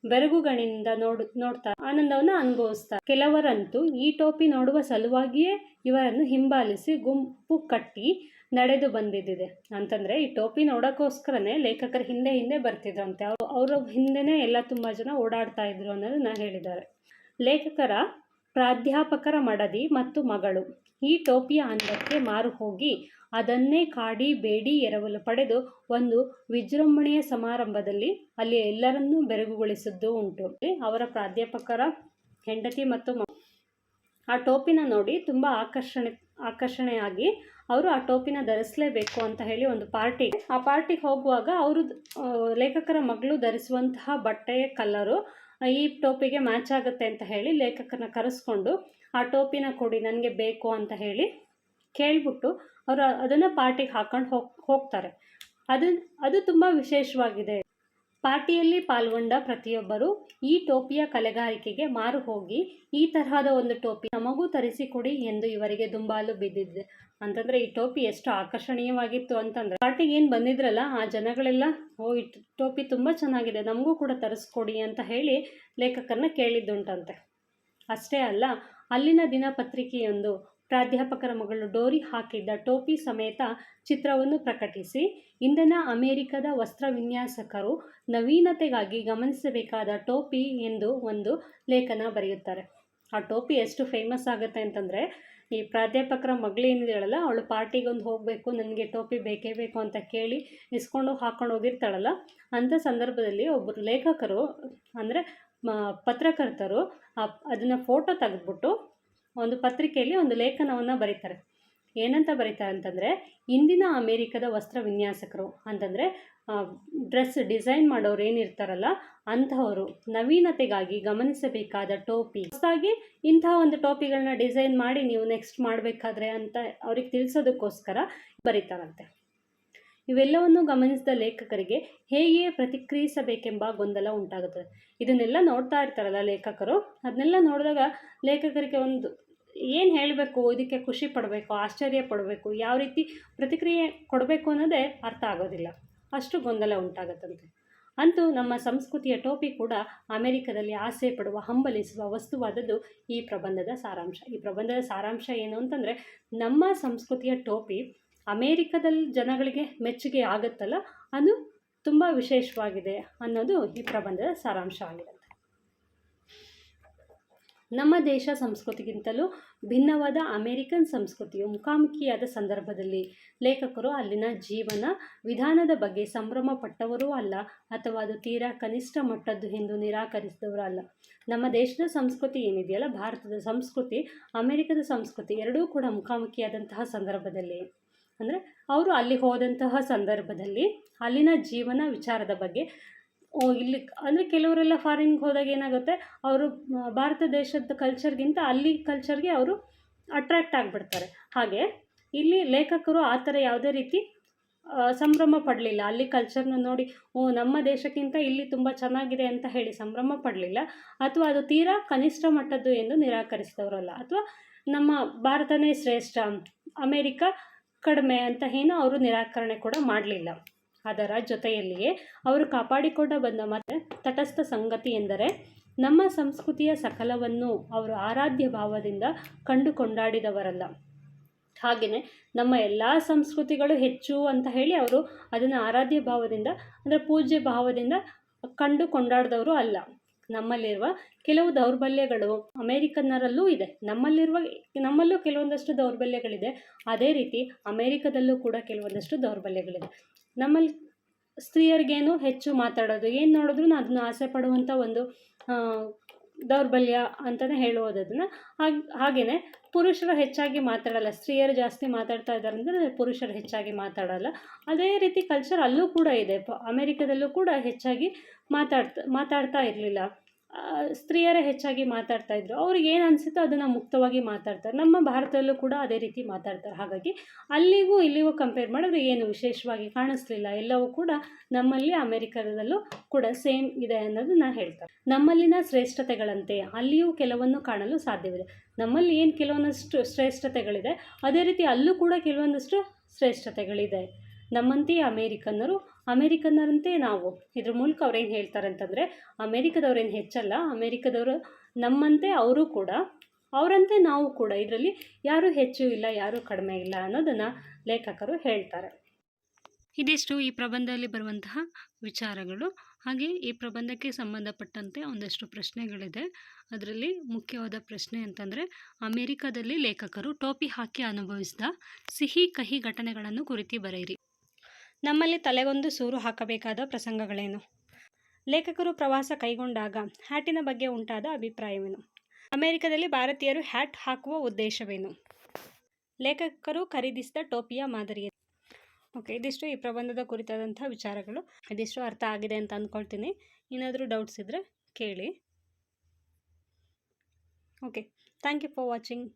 ಬೆರಗುಗಳಿಂದ ನೋಡು ನೋಡ್ತಾ ಆನಂದವನ್ನು ಅನುಭವಿಸ್ತಾರೆ. ಕೆಲವರಂತೂ ಈ ಟೋಪಿ ನೋಡುವ ಸಲುವಾಗಿಯೇ ಇವರನ್ನು ಹಿಂಬಾಲಿಸಿ ಗುಂಪು ಕಟ್ಟಿ ನಡೆದು ಬಂದಿದ್ದಿದೆ. ಅಂತಂದರೆ ಈ ಟೋಪಿ ನೋಡೋಕ್ಕೋಸ್ಕರನೇ ಲೇಖಕರ ಹಿಂದೆ ಹಿಂದೆ ಬರ್ತಿದ್ರಂತೆ. ಅವ್ರು, ಅವರ ಹಿಂದೆನೇ ಎಲ್ಲ ತುಂಬ ಜನ ಓಡಾಡ್ತಾ ಇದ್ರು ಅನ್ನೋದನ್ನ ಹೇಳಿದ್ದಾರೆ. ಲೇಖಕರ ಪ್ರಾಧ್ಯಾಪಕರ ಮಡದಿ ಮತ್ತು ಮಗಳು ಈ ಟೋಪಿಯ ಅಂದಕ್ಕೆ ಮಾರು ಹೋಗಿ ಅದನ್ನೇ ಕಾಡಿ, ಬೇಡಿ, ಎರವಲು ಪಡೆದು ಒಂದು ವಿಜೃಂಭಣೆಯ ಸಮಾರಂಭದಲ್ಲಿ ಅಲ್ಲಿ ಎಲ್ಲರನ್ನೂ ಬೆರಗುಗೊಳಿಸಿದ್ದು ಉಂಟು. ಅವರ ಪ್ರಾಧ್ಯಾಪಕರ ಹೆಂಡತಿ ಮತ್ತು ಆ ಟೋಪಿನ ನೋಡಿ ತುಂಬ ಆಕರ್ಷಣೆ, ಆಕರ್ಷಣೆಯಾಗಿ ಅವರು ಆ ಟೋಪಿನ ಧರಿಸಲೇಬೇಕು ಅಂತ ಹೇಳಿ ಒಂದು ಪಾರ್ಟಿ ಆ ಪಾರ್ಟಿಗೆ ಹೋಗುವಾಗ ಅವರು ಲೇಖಕರ ಮಗಳು ಧರಿಸುವಂತಹ ಬಟ್ಟೆಯ ಕಲ್ಲರು ಈ ಟೋಪಿಗೆ ಮ್ಯಾಚ್ ಆಗುತ್ತೆ ಅಂತ ಹೇಳಿ ಲೇಖಕರನ್ನ ಕರೆಸ್ಕೊಂಡು ಆ ಟೋಪಿನ ಕೊಡಿ, ನನಗೆ ಬೇಕು ಅಂತ ಹೇಳಿ ಕೇಳಿಬಿಟ್ಟು ಅವರು ಅದನ್ನು ಪಾರ್ಟಿಗೆ ಹಾಕೊಂಡು ಹೋಗಿ, ಹೋಗ್ತಾರೆ. ಅದು ಅದು ತುಂಬ ವಿಶೇಷವಾಗಿದೆ. ಪಾರ್ಟಿಯಲ್ಲಿ ಪಾಲ್ಗೊಂಡ ಪ್ರತಿಯೊಬ್ಬರು ಈ ಟೋಪಿಯ ಕಲೆಗಾರಿಕೆಗೆ ಮಾರು ಹೋಗಿ ಈ ತರಹದ ಒಂದು ಟೋಪಿ ನಮಗೂ ತರಿಸಿಕೊಡಿ ಎಂದು ಇವರಿಗೆ ದುಂಬಾಲು ಬಿದ್ದಿದೆ. ಅಂತಂದರೆ ಈ ಟೋಪಿ ಎಷ್ಟು ಆಕರ್ಷಣೀಯವಾಗಿತ್ತು ಅಂತಂದರೆ ಪಾರ್ಟಿಗೆ ಏನು ಬಂದಿದ್ರಲ್ಲ, ಆ ಜನಗಳೆಲ್ಲ, ಓ, ಈ ಟೋಪಿ ತುಂಬ ಚೆನ್ನಾಗಿದೆ, ನಮಗೂ ಕೂಡ ತರಿಸ್ಕೊಡಿ ಅಂತ ಹೇಳಿ ಲೇಖಕರನ್ನ ಕೇಳಿದ್ದುಂಟಂತೆ. ಅಷ್ಟೇ ಅಲ್ಲ, ಅಲ್ಲಿನ ದಿನಪತ್ರಿಕೆಯೊಂದು ಪ್ರಾಧ್ಯಾಪಕರ ಮಗಳು ಡೋರಿ ಹಾಕಿದ್ದ ಟೋಪಿ ಸಮೇತ ಚಿತ್ರವನ್ನು ಪ್ರಕಟಿಸಿ ಇಂದಿನ ಅಮೆರಿಕದ ವಸ್ತ್ರ ವಿನ್ಯಾಸಕರು ನವೀನತೆಗಾಗಿ ಗಮನಿಸಬೇಕಾದ ಟೋಪಿ ಎಂದು ಒಂದು ಲೇಖನ ಬರೆಯುತ್ತಾರೆ. ಆ ಟೋಪಿ ಎಷ್ಟು ಫೇಮಸ್ ಆಗುತ್ತೆ ಅಂತಂದರೆ, ಈ ಪ್ರಾಧ್ಯಾಪಕರ ಮಗಳು ಹೇಳಲ್ಲ, ಅವಳು ಪಾರ್ಟಿಗೊಂದು ಹೋಗಬೇಕು, ನನಗೆ ಟೋಪಿ ಬೇಕೇ ಬೇಕು ಅಂತ ಕೇಳಿ ಇಸ್ಕೊಂಡು ಹಾಕೊಂಡು ಹೋಗಿರ್ತಾಳಲ್ಲ ಅಂಥ ಸಂದರ್ಭದಲ್ಲಿ ಒಬ್ಬರು ಲೇಖಕರು, ಅಂದರೆ ಪತ್ರಕರ್ತರು ಅದನ್ನು ಫೋಟೋ ತೆಗೆದ್ಬಿಟ್ಟು ಒಂದು ಪತ್ರಿಕೆಯಲ್ಲಿ ಒಂದು ಲೇಖನವನ್ನು ಬರೀತಾರೆ. ಏನಂತ ಬರೀತಾರೆ ಅಂತಂದರೆ, ಇಂದಿನ ಅಮೇರಿಕದ ವಸ್ತ್ರ ವಿನ್ಯಾಸಕರು ಅಂತಂದರೆ ಡ್ರೆಸ್ ಡಿಸೈನ್ ಮಾಡೋರು ಏನಿರ್ತಾರಲ್ಲ, ಅಂಥವರು ನವೀನತೆಗಾಗಿ ಗಮನಿಸಬೇಕಾದ ಟೋಪಿ. ಹೊಸದಾಗಿ ಇಂಥ ಒಂದು ಟೋಪಿಗಳನ್ನ ಡಿಸೈನ್ ಮಾಡಿ ನೀವು ನೆಕ್ಸ್ಟ್ ಮಾಡಬೇಕಾದ್ರೆ ಅಂತ ಅವ್ರಿಗೆ ತಿಳಿಸೋದಕ್ಕೋಸ್ಕರ ಬರೀತಾರಂತೆ. ಇವೆಲ್ಲವನ್ನು ಗಮನಿಸಿದ ಲೇಖಕರಿಗೆ ಹೇಗೆ ಪ್ರತಿಕ್ರಿಯಿಸಬೇಕೆಂಬ ಗೊಂದಲ ಉಂಟಾಗುತ್ತದೆ. ಇದನ್ನೆಲ್ಲ ನೋಡ್ತಾ ಇರ್ತಾರಲ್ಲ ಲೇಖಕರು. ಅದನ್ನೆಲ್ಲ ನೋಡಿದಾಗ ಲೇಖಕರಿಗೆ ಒಂದು ಏನು ಹೇಳಬೇಕು, ಇದಕ್ಕೆ ಖುಷಿ ಪಡಬೇಕು, ಆಶ್ಚರ್ಯ ಪಡಬೇಕು, ಯಾವ ರೀತಿ ಪ್ರತಿಕ್ರಿಯೆ ಕೊಡಬೇಕು ಅನ್ನೋದೇ ಅರ್ಥ ಆಗೋದಿಲ್ಲ. ಅಷ್ಟು ಗೊಂದಲ ಉಂಟಾಗತ್ತಂತೆ. ಅಂತೂ ನಮ್ಮ ಸಂಸ್ಕೃತಿಯ ಟೋಪಿ ಕೂಡ ಅಮೆರಿಕದಲ್ಲಿ ಆಸೆ ಪಡುವ, ಹಂಬಲಿಸುವ ವಸ್ತುವಾದದ್ದು ಈ ಪ್ರಬಂಧದ ಸಾರಾಂಶ. ಈ ಪ್ರಬಂಧದ ಸಾರಾಂಶ ಏನು ಅಂತಂದರೆ, ನಮ್ಮ ಸಂಸ್ಕೃತಿಯ ಟೋಪಿ ಅಮೇರಿಕದಲ್ಲಿ ಜನಗಳಿಗೆ ಮೆಚ್ಚುಗೆ ಆಗುತ್ತಲ್ಲ, ಅದು ತುಂಬ ವಿಶೇಷವಾಗಿದೆ ಅನ್ನೋದು ಈ ಪ್ರಬಂಧದ ಸಾರಾಂಶ ಆಗಿರುತ್ತೆ ನಮ್ಮ ದೇಶ ಸಂಸ್ಕೃತಿಗಿಂತಲೂ ಭಿನ್ನವಾದ ಅಮೇರಿಕನ್ ಸಂಸ್ಕೃತಿಯು ಮುಖಾಮುಖಿಯಾದ ಸಂದರ್ಭದಲ್ಲಿ ಲೇಖಕರು ಅಲ್ಲಿನ ಜೀವನ, ವಿಧಾನದ ಬಗ್ಗೆ ಸಂಭ್ರಮ ಪಟ್ಟವರೂ ಅಲ್ಲ ಅಥವಾ ಅದು ತೀರಾ ಕನಿಷ್ಠ ಮಟ್ಟದ್ದು ಎಂದು ನಿರಾಕರಿಸಿದವರು ಅಲ್ಲ. ನಮ್ಮ ದೇಶದ ಸಂಸ್ಕೃತಿ ಏನಿದೆಯಲ್ಲ, ಭಾರತದ ಸಂಸ್ಕೃತಿ, ಅಮೆರಿಕದ ಸಂಸ್ಕೃತಿ ಎರಡೂ ಕೂಡ ಮುಖಾಮುಖಿಯಾದಂತಹ ಸಂದರ್ಭದಲ್ಲಿ. ಅಂದರೆ ಅವರು ಅಲ್ಲಿ ಹೋದಂತಹ ಸಂದರ್ಭದಲ್ಲಿ ಅಲ್ಲಿನ ಜೀವನ ವಿಚಾರದ ಬಗ್ಗೆ ಇಲ್ಲಿ ಅಂದರೆ ಕೆಲವರೆಲ್ಲ ಫಾರಿನ್ಗೆ ಹೋದಾಗ ಏನಾಗುತ್ತೆ? ಅವರು ಭಾರತ ದೇಶದ ಕಲ್ಚರ್ಗಿಂತ ಅಲ್ಲಿ ಕಲ್ಚರ್ಗೆ ಅವರು ಅಟ್ರ್ಯಾಕ್ಟ್ ಆಗಿಬಿಡ್ತಾರೆ. ಹಾಗೆ ಇಲ್ಲಿ ಲೇಖಕರು ಆ ಥರ ಯಾವುದೇ ರೀತಿ ಸಂಭ್ರಮ ಪಡಲಿಲ್ಲ. ಅಲ್ಲಿ ಕಲ್ಚರ್ನ ನೋಡಿ, ಓ, ನಮ್ಮ ದೇಶಕ್ಕಿಂತ ಇಲ್ಲಿ ತುಂಬ ಚೆನ್ನಾಗಿದೆ ಅಂತ ಹೇಳಿ ಸಂಭ್ರಮ ಪಡಲಿಲ್ಲ. ಅಥವಾ ಅದು ತೀರಾ ಕನಿಷ್ಠ ಮಟ್ಟದ್ದು ಎಂದು ನಿರಾಕರಿಸಿದವರಲ್ಲ. ಅಥವಾ ನಮ್ಮ ಭಾರತನೇ ಶ್ರೇಷ್ಠ, ಅಮೇರಿಕ ಕಡಿಮೆ ಅಂತ ಏನು ಅವರು ನಿರಾಕರಣೆ ಕೂಡ ಮಾಡಲಿಲ್ಲ. ಅದರ ಜೊತೆಯಲ್ಲಿಯೇ ಅವರು ಕಾಪಾಡಿಕೊಂಡ ಬಂದ ಮತ್ತೆ ತಟಸ್ಥ ಸಂಗತಿ ಎಂದರೆ ನಮ್ಮ ಸಂಸ್ಕೃತಿಯ ಸಕಲವನ್ನು ಅವರು ಆರಾಧ್ಯ ಭಾವದಿಂದ ಕಂಡು ಕೊಂಡಾಡಿದವರಲ್ಲ ಹಾಗೆಯೇ ನಮ್ಮ ಎಲ್ಲ ಸಂಸ್ಕೃತಿಗಳು ಹೆಚ್ಚು ಅಂತ ಹೇಳಿ ಅವರು ಅದನ್ನು ಆರಾಧ್ಯ ಭಾವದಿಂದ ಅಂದರೆ ಪೂಜ್ಯ ಭಾವದಿಂದ ಕಂಡು ಕೊಂಡಾಡಿದವರು ಅಲ್ಲ. ನಮ್ಮಲ್ಲಿರುವ ಕೆಲವು ದೌರ್ಬಲ್ಯಗಳು ಅಮೇರಿಕನ್ನರಲ್ಲೂ ಇದೆ. ನಮ್ಮಲ್ಲಿರುವ, ನಮ್ಮಲ್ಲೂ ಕೆಲವೊಂದಷ್ಟು ದೌರ್ಬಲ್ಯಗಳಿದೆ. ಅದೇ ರೀತಿ ಅಮೇರಿಕದಲ್ಲೂ ಕೂಡ ಕೆಲವೊಂದಷ್ಟು ದೌರ್ಬಲ್ಯಗಳಿದೆ. ನಮ್ಮಲ್ಲಿ ಸ್ತ್ರೀಯರಿಗೇನು ಹೆಚ್ಚು ಮಾತಾಡೋದು, ಏನು ನೋಡಿದ್ರು ಅದನ್ನು ಆಸೆ ಪಡುವಂಥ ಒಂದು ದೌರ್ಬಲ್ಯ ಅಂತಲೇ ಹೇಳುವುದು ಅದನ್ನು. ಹಾಗೆ ಹಾಗೆಯೇ ಪುರುಷರು ಹೆಚ್ಚಾಗಿ ಮಾತಾಡಲ್ಲ, ಸ್ತ್ರೀಯರು ಜಾಸ್ತಿ ಮಾತಾಡ್ತಾ ಇದ್ದಾರೆ ಅಂದರೆ ಪುರುಷರು ಹೆಚ್ಚಾಗಿ ಮಾತಾಡಲ್ಲ. ಅದೇ ರೀತಿ ಕಲ್ಚರ್ ಅಲ್ಲೂ ಕೂಡ ಇದೆ. ಅಮೇರಿಕದಲ್ಲೂ ಕೂಡ ಹೆಚ್ಚಾಗಿ ಮಾತಾಡ್ತಾ ಮಾತಾಡ್ತಾ ಇರಲಿಲ್ಲ. ಸ್ತ್ರೀಯರೇ ಹೆಚ್ಚಾಗಿ ಮಾತಾಡ್ತಾ ಇದ್ರು. ಅವ್ರಿಗೆ ಏನು ಅನಿಸುತ್ತೋ ಅದನ್ನು ಮುಕ್ತವಾಗಿ ಮಾತಾಡ್ತಾರೆ. ನಮ್ಮ ಭಾರತದಲ್ಲೂ ಕೂಡ ಅದೇ ರೀತಿ ಮಾತಾಡ್ತಾರೆ. ಹಾಗಾಗಿ ಅಲ್ಲಿಗೂ ಇಲ್ಲಿಗೂ ಕಂಪೇರ್ ಮಾಡಿದ್ರೆ ಏನು ವಿಶೇಷವಾಗಿ ಕಾಣಿಸ್ಲಿಲ್ಲ. ಎಲ್ಲವೂ ಕೂಡ ನಮ್ಮಲ್ಲಿ ಅಮೆರಿಕದಲ್ಲೂ ಕೂಡ ಸೇಮ್ ಇದೆ ಅನ್ನೋದನ್ನ ಹೇಳ್ತಾರೆ ನಮ್ಮಲ್ಲಿನ ಶ್ರೇಷ್ಠತೆಗಳಂತೆ ಅಲ್ಲಿಯೂ ಕೆಲವನ್ನು ಕಾಣಲು ಸಾಧ್ಯವಿದೆ. ನಮ್ಮಲ್ಲಿ ಏನು ಕೆಲವೊಂದಷ್ಟು ಶ್ರೇಷ್ಠತೆಗಳಿದೆ, ಅದೇ ರೀತಿ ಅಲ್ಲೂ ಕೂಡ ಕೆಲವೊಂದಷ್ಟು ಶ್ರೇಷ್ಠತೆಗಳಿದೆ. ನಮ್ಮಂತೆಯೇ ಅಮೇರಿಕನ್ನರು ಅಮೇರಿಕನ್ನರಂತೆ ನಾವು ಇದ್ರ ಮೂಲಕ ಅವ್ರೇನು ಹೇಳ್ತಾರೆ ಅಂತಂದರೆ ಅಮೇರಿಕದವ್ರೇನು ಹೆಚ್ಚಲ್ಲ, ಅಮೇರಿಕದವರು ನಮ್ಮಂತೆ ಅವರು ಕೂಡ, ಅವರಂತೆ ನಾವು ಕೂಡ ಇದರಲ್ಲಿ ಯಾರೂ ಹೆಚ್ಚು ಇಲ್ಲ, ಯಾರೂ ಕಡಿಮೆ ಇಲ್ಲ ಅನ್ನೋದನ್ನು ಲೇಖಕರು ಹೇಳ್ತಾರೆ. ಇದಿಷ್ಟು ಈ ಪ್ರಬಂಧದಲ್ಲಿ ಬರುವಂತಹ ವಿಚಾರಗಳು. ಹಾಗೆ ಈ ಪ್ರಬಂಧಕ್ಕೆ ಸಂಬಂಧಪಟ್ಟಂತೆ ಒಂದಷ್ಟು ಪ್ರಶ್ನೆಗಳಿದೆ. ಅದರಲ್ಲಿ ಮುಖ್ಯವಾದ ಪ್ರಶ್ನೆ ಅಂತಂದರೆ, ಅಮೆರಿಕದಲ್ಲಿ ಲೇಖಕರು ಟೋಪಿ ಹಾಕಿ ಅನುಭವಿಸಿದ ಸಿಹಿ ಕಹಿ ಘಟನೆಗಳನ್ನು ಕುರಿತು ಬರೆಯಿರಿ. ನಮ್ಮಲ್ಲಿ ತಲೆಗೊಂದು ಸೂರು ಹಾಕಬೇಕಾದ ಪ್ರಸಂಗಗಳೇನು? ಲೇಖಕರು ಪ್ರವಾಸ ಕೈಗೊಂಡಾಗ ಹ್ಯಾಟಿನ ಬಗ್ಗೆ ಉಂಟಾದ ಅಭಿಪ್ರಾಯವೇನು? ಅಮೆರಿಕದಲ್ಲಿ ಭಾರತೀಯರು ಹ್ಯಾಟ್ ಹಾಕುವ ಉದ್ದೇಶವೇನು? ಲೇಖಕರು ಖರೀದಿಸಿದ ಟೋಪಿಯ ಮಾದರಿ ಓಕೆ, ಇದಿಷ್ಟು ಈ ಪ್ರಬಂಧದ ಕುರಿತಾದಂಥ ವಿಚಾರಗಳು. ಇದಿಷ್ಟು ಅರ್ಥ ಆಗಿದೆ ಅಂತ ಅಂದ್ಕೊಳ್ತೀನಿ ಏನಾದರೂ ಡೌಟ್ಸ್ ಇದ್ದರೆ ಕೇಳಿ. Okay, thank you for watching.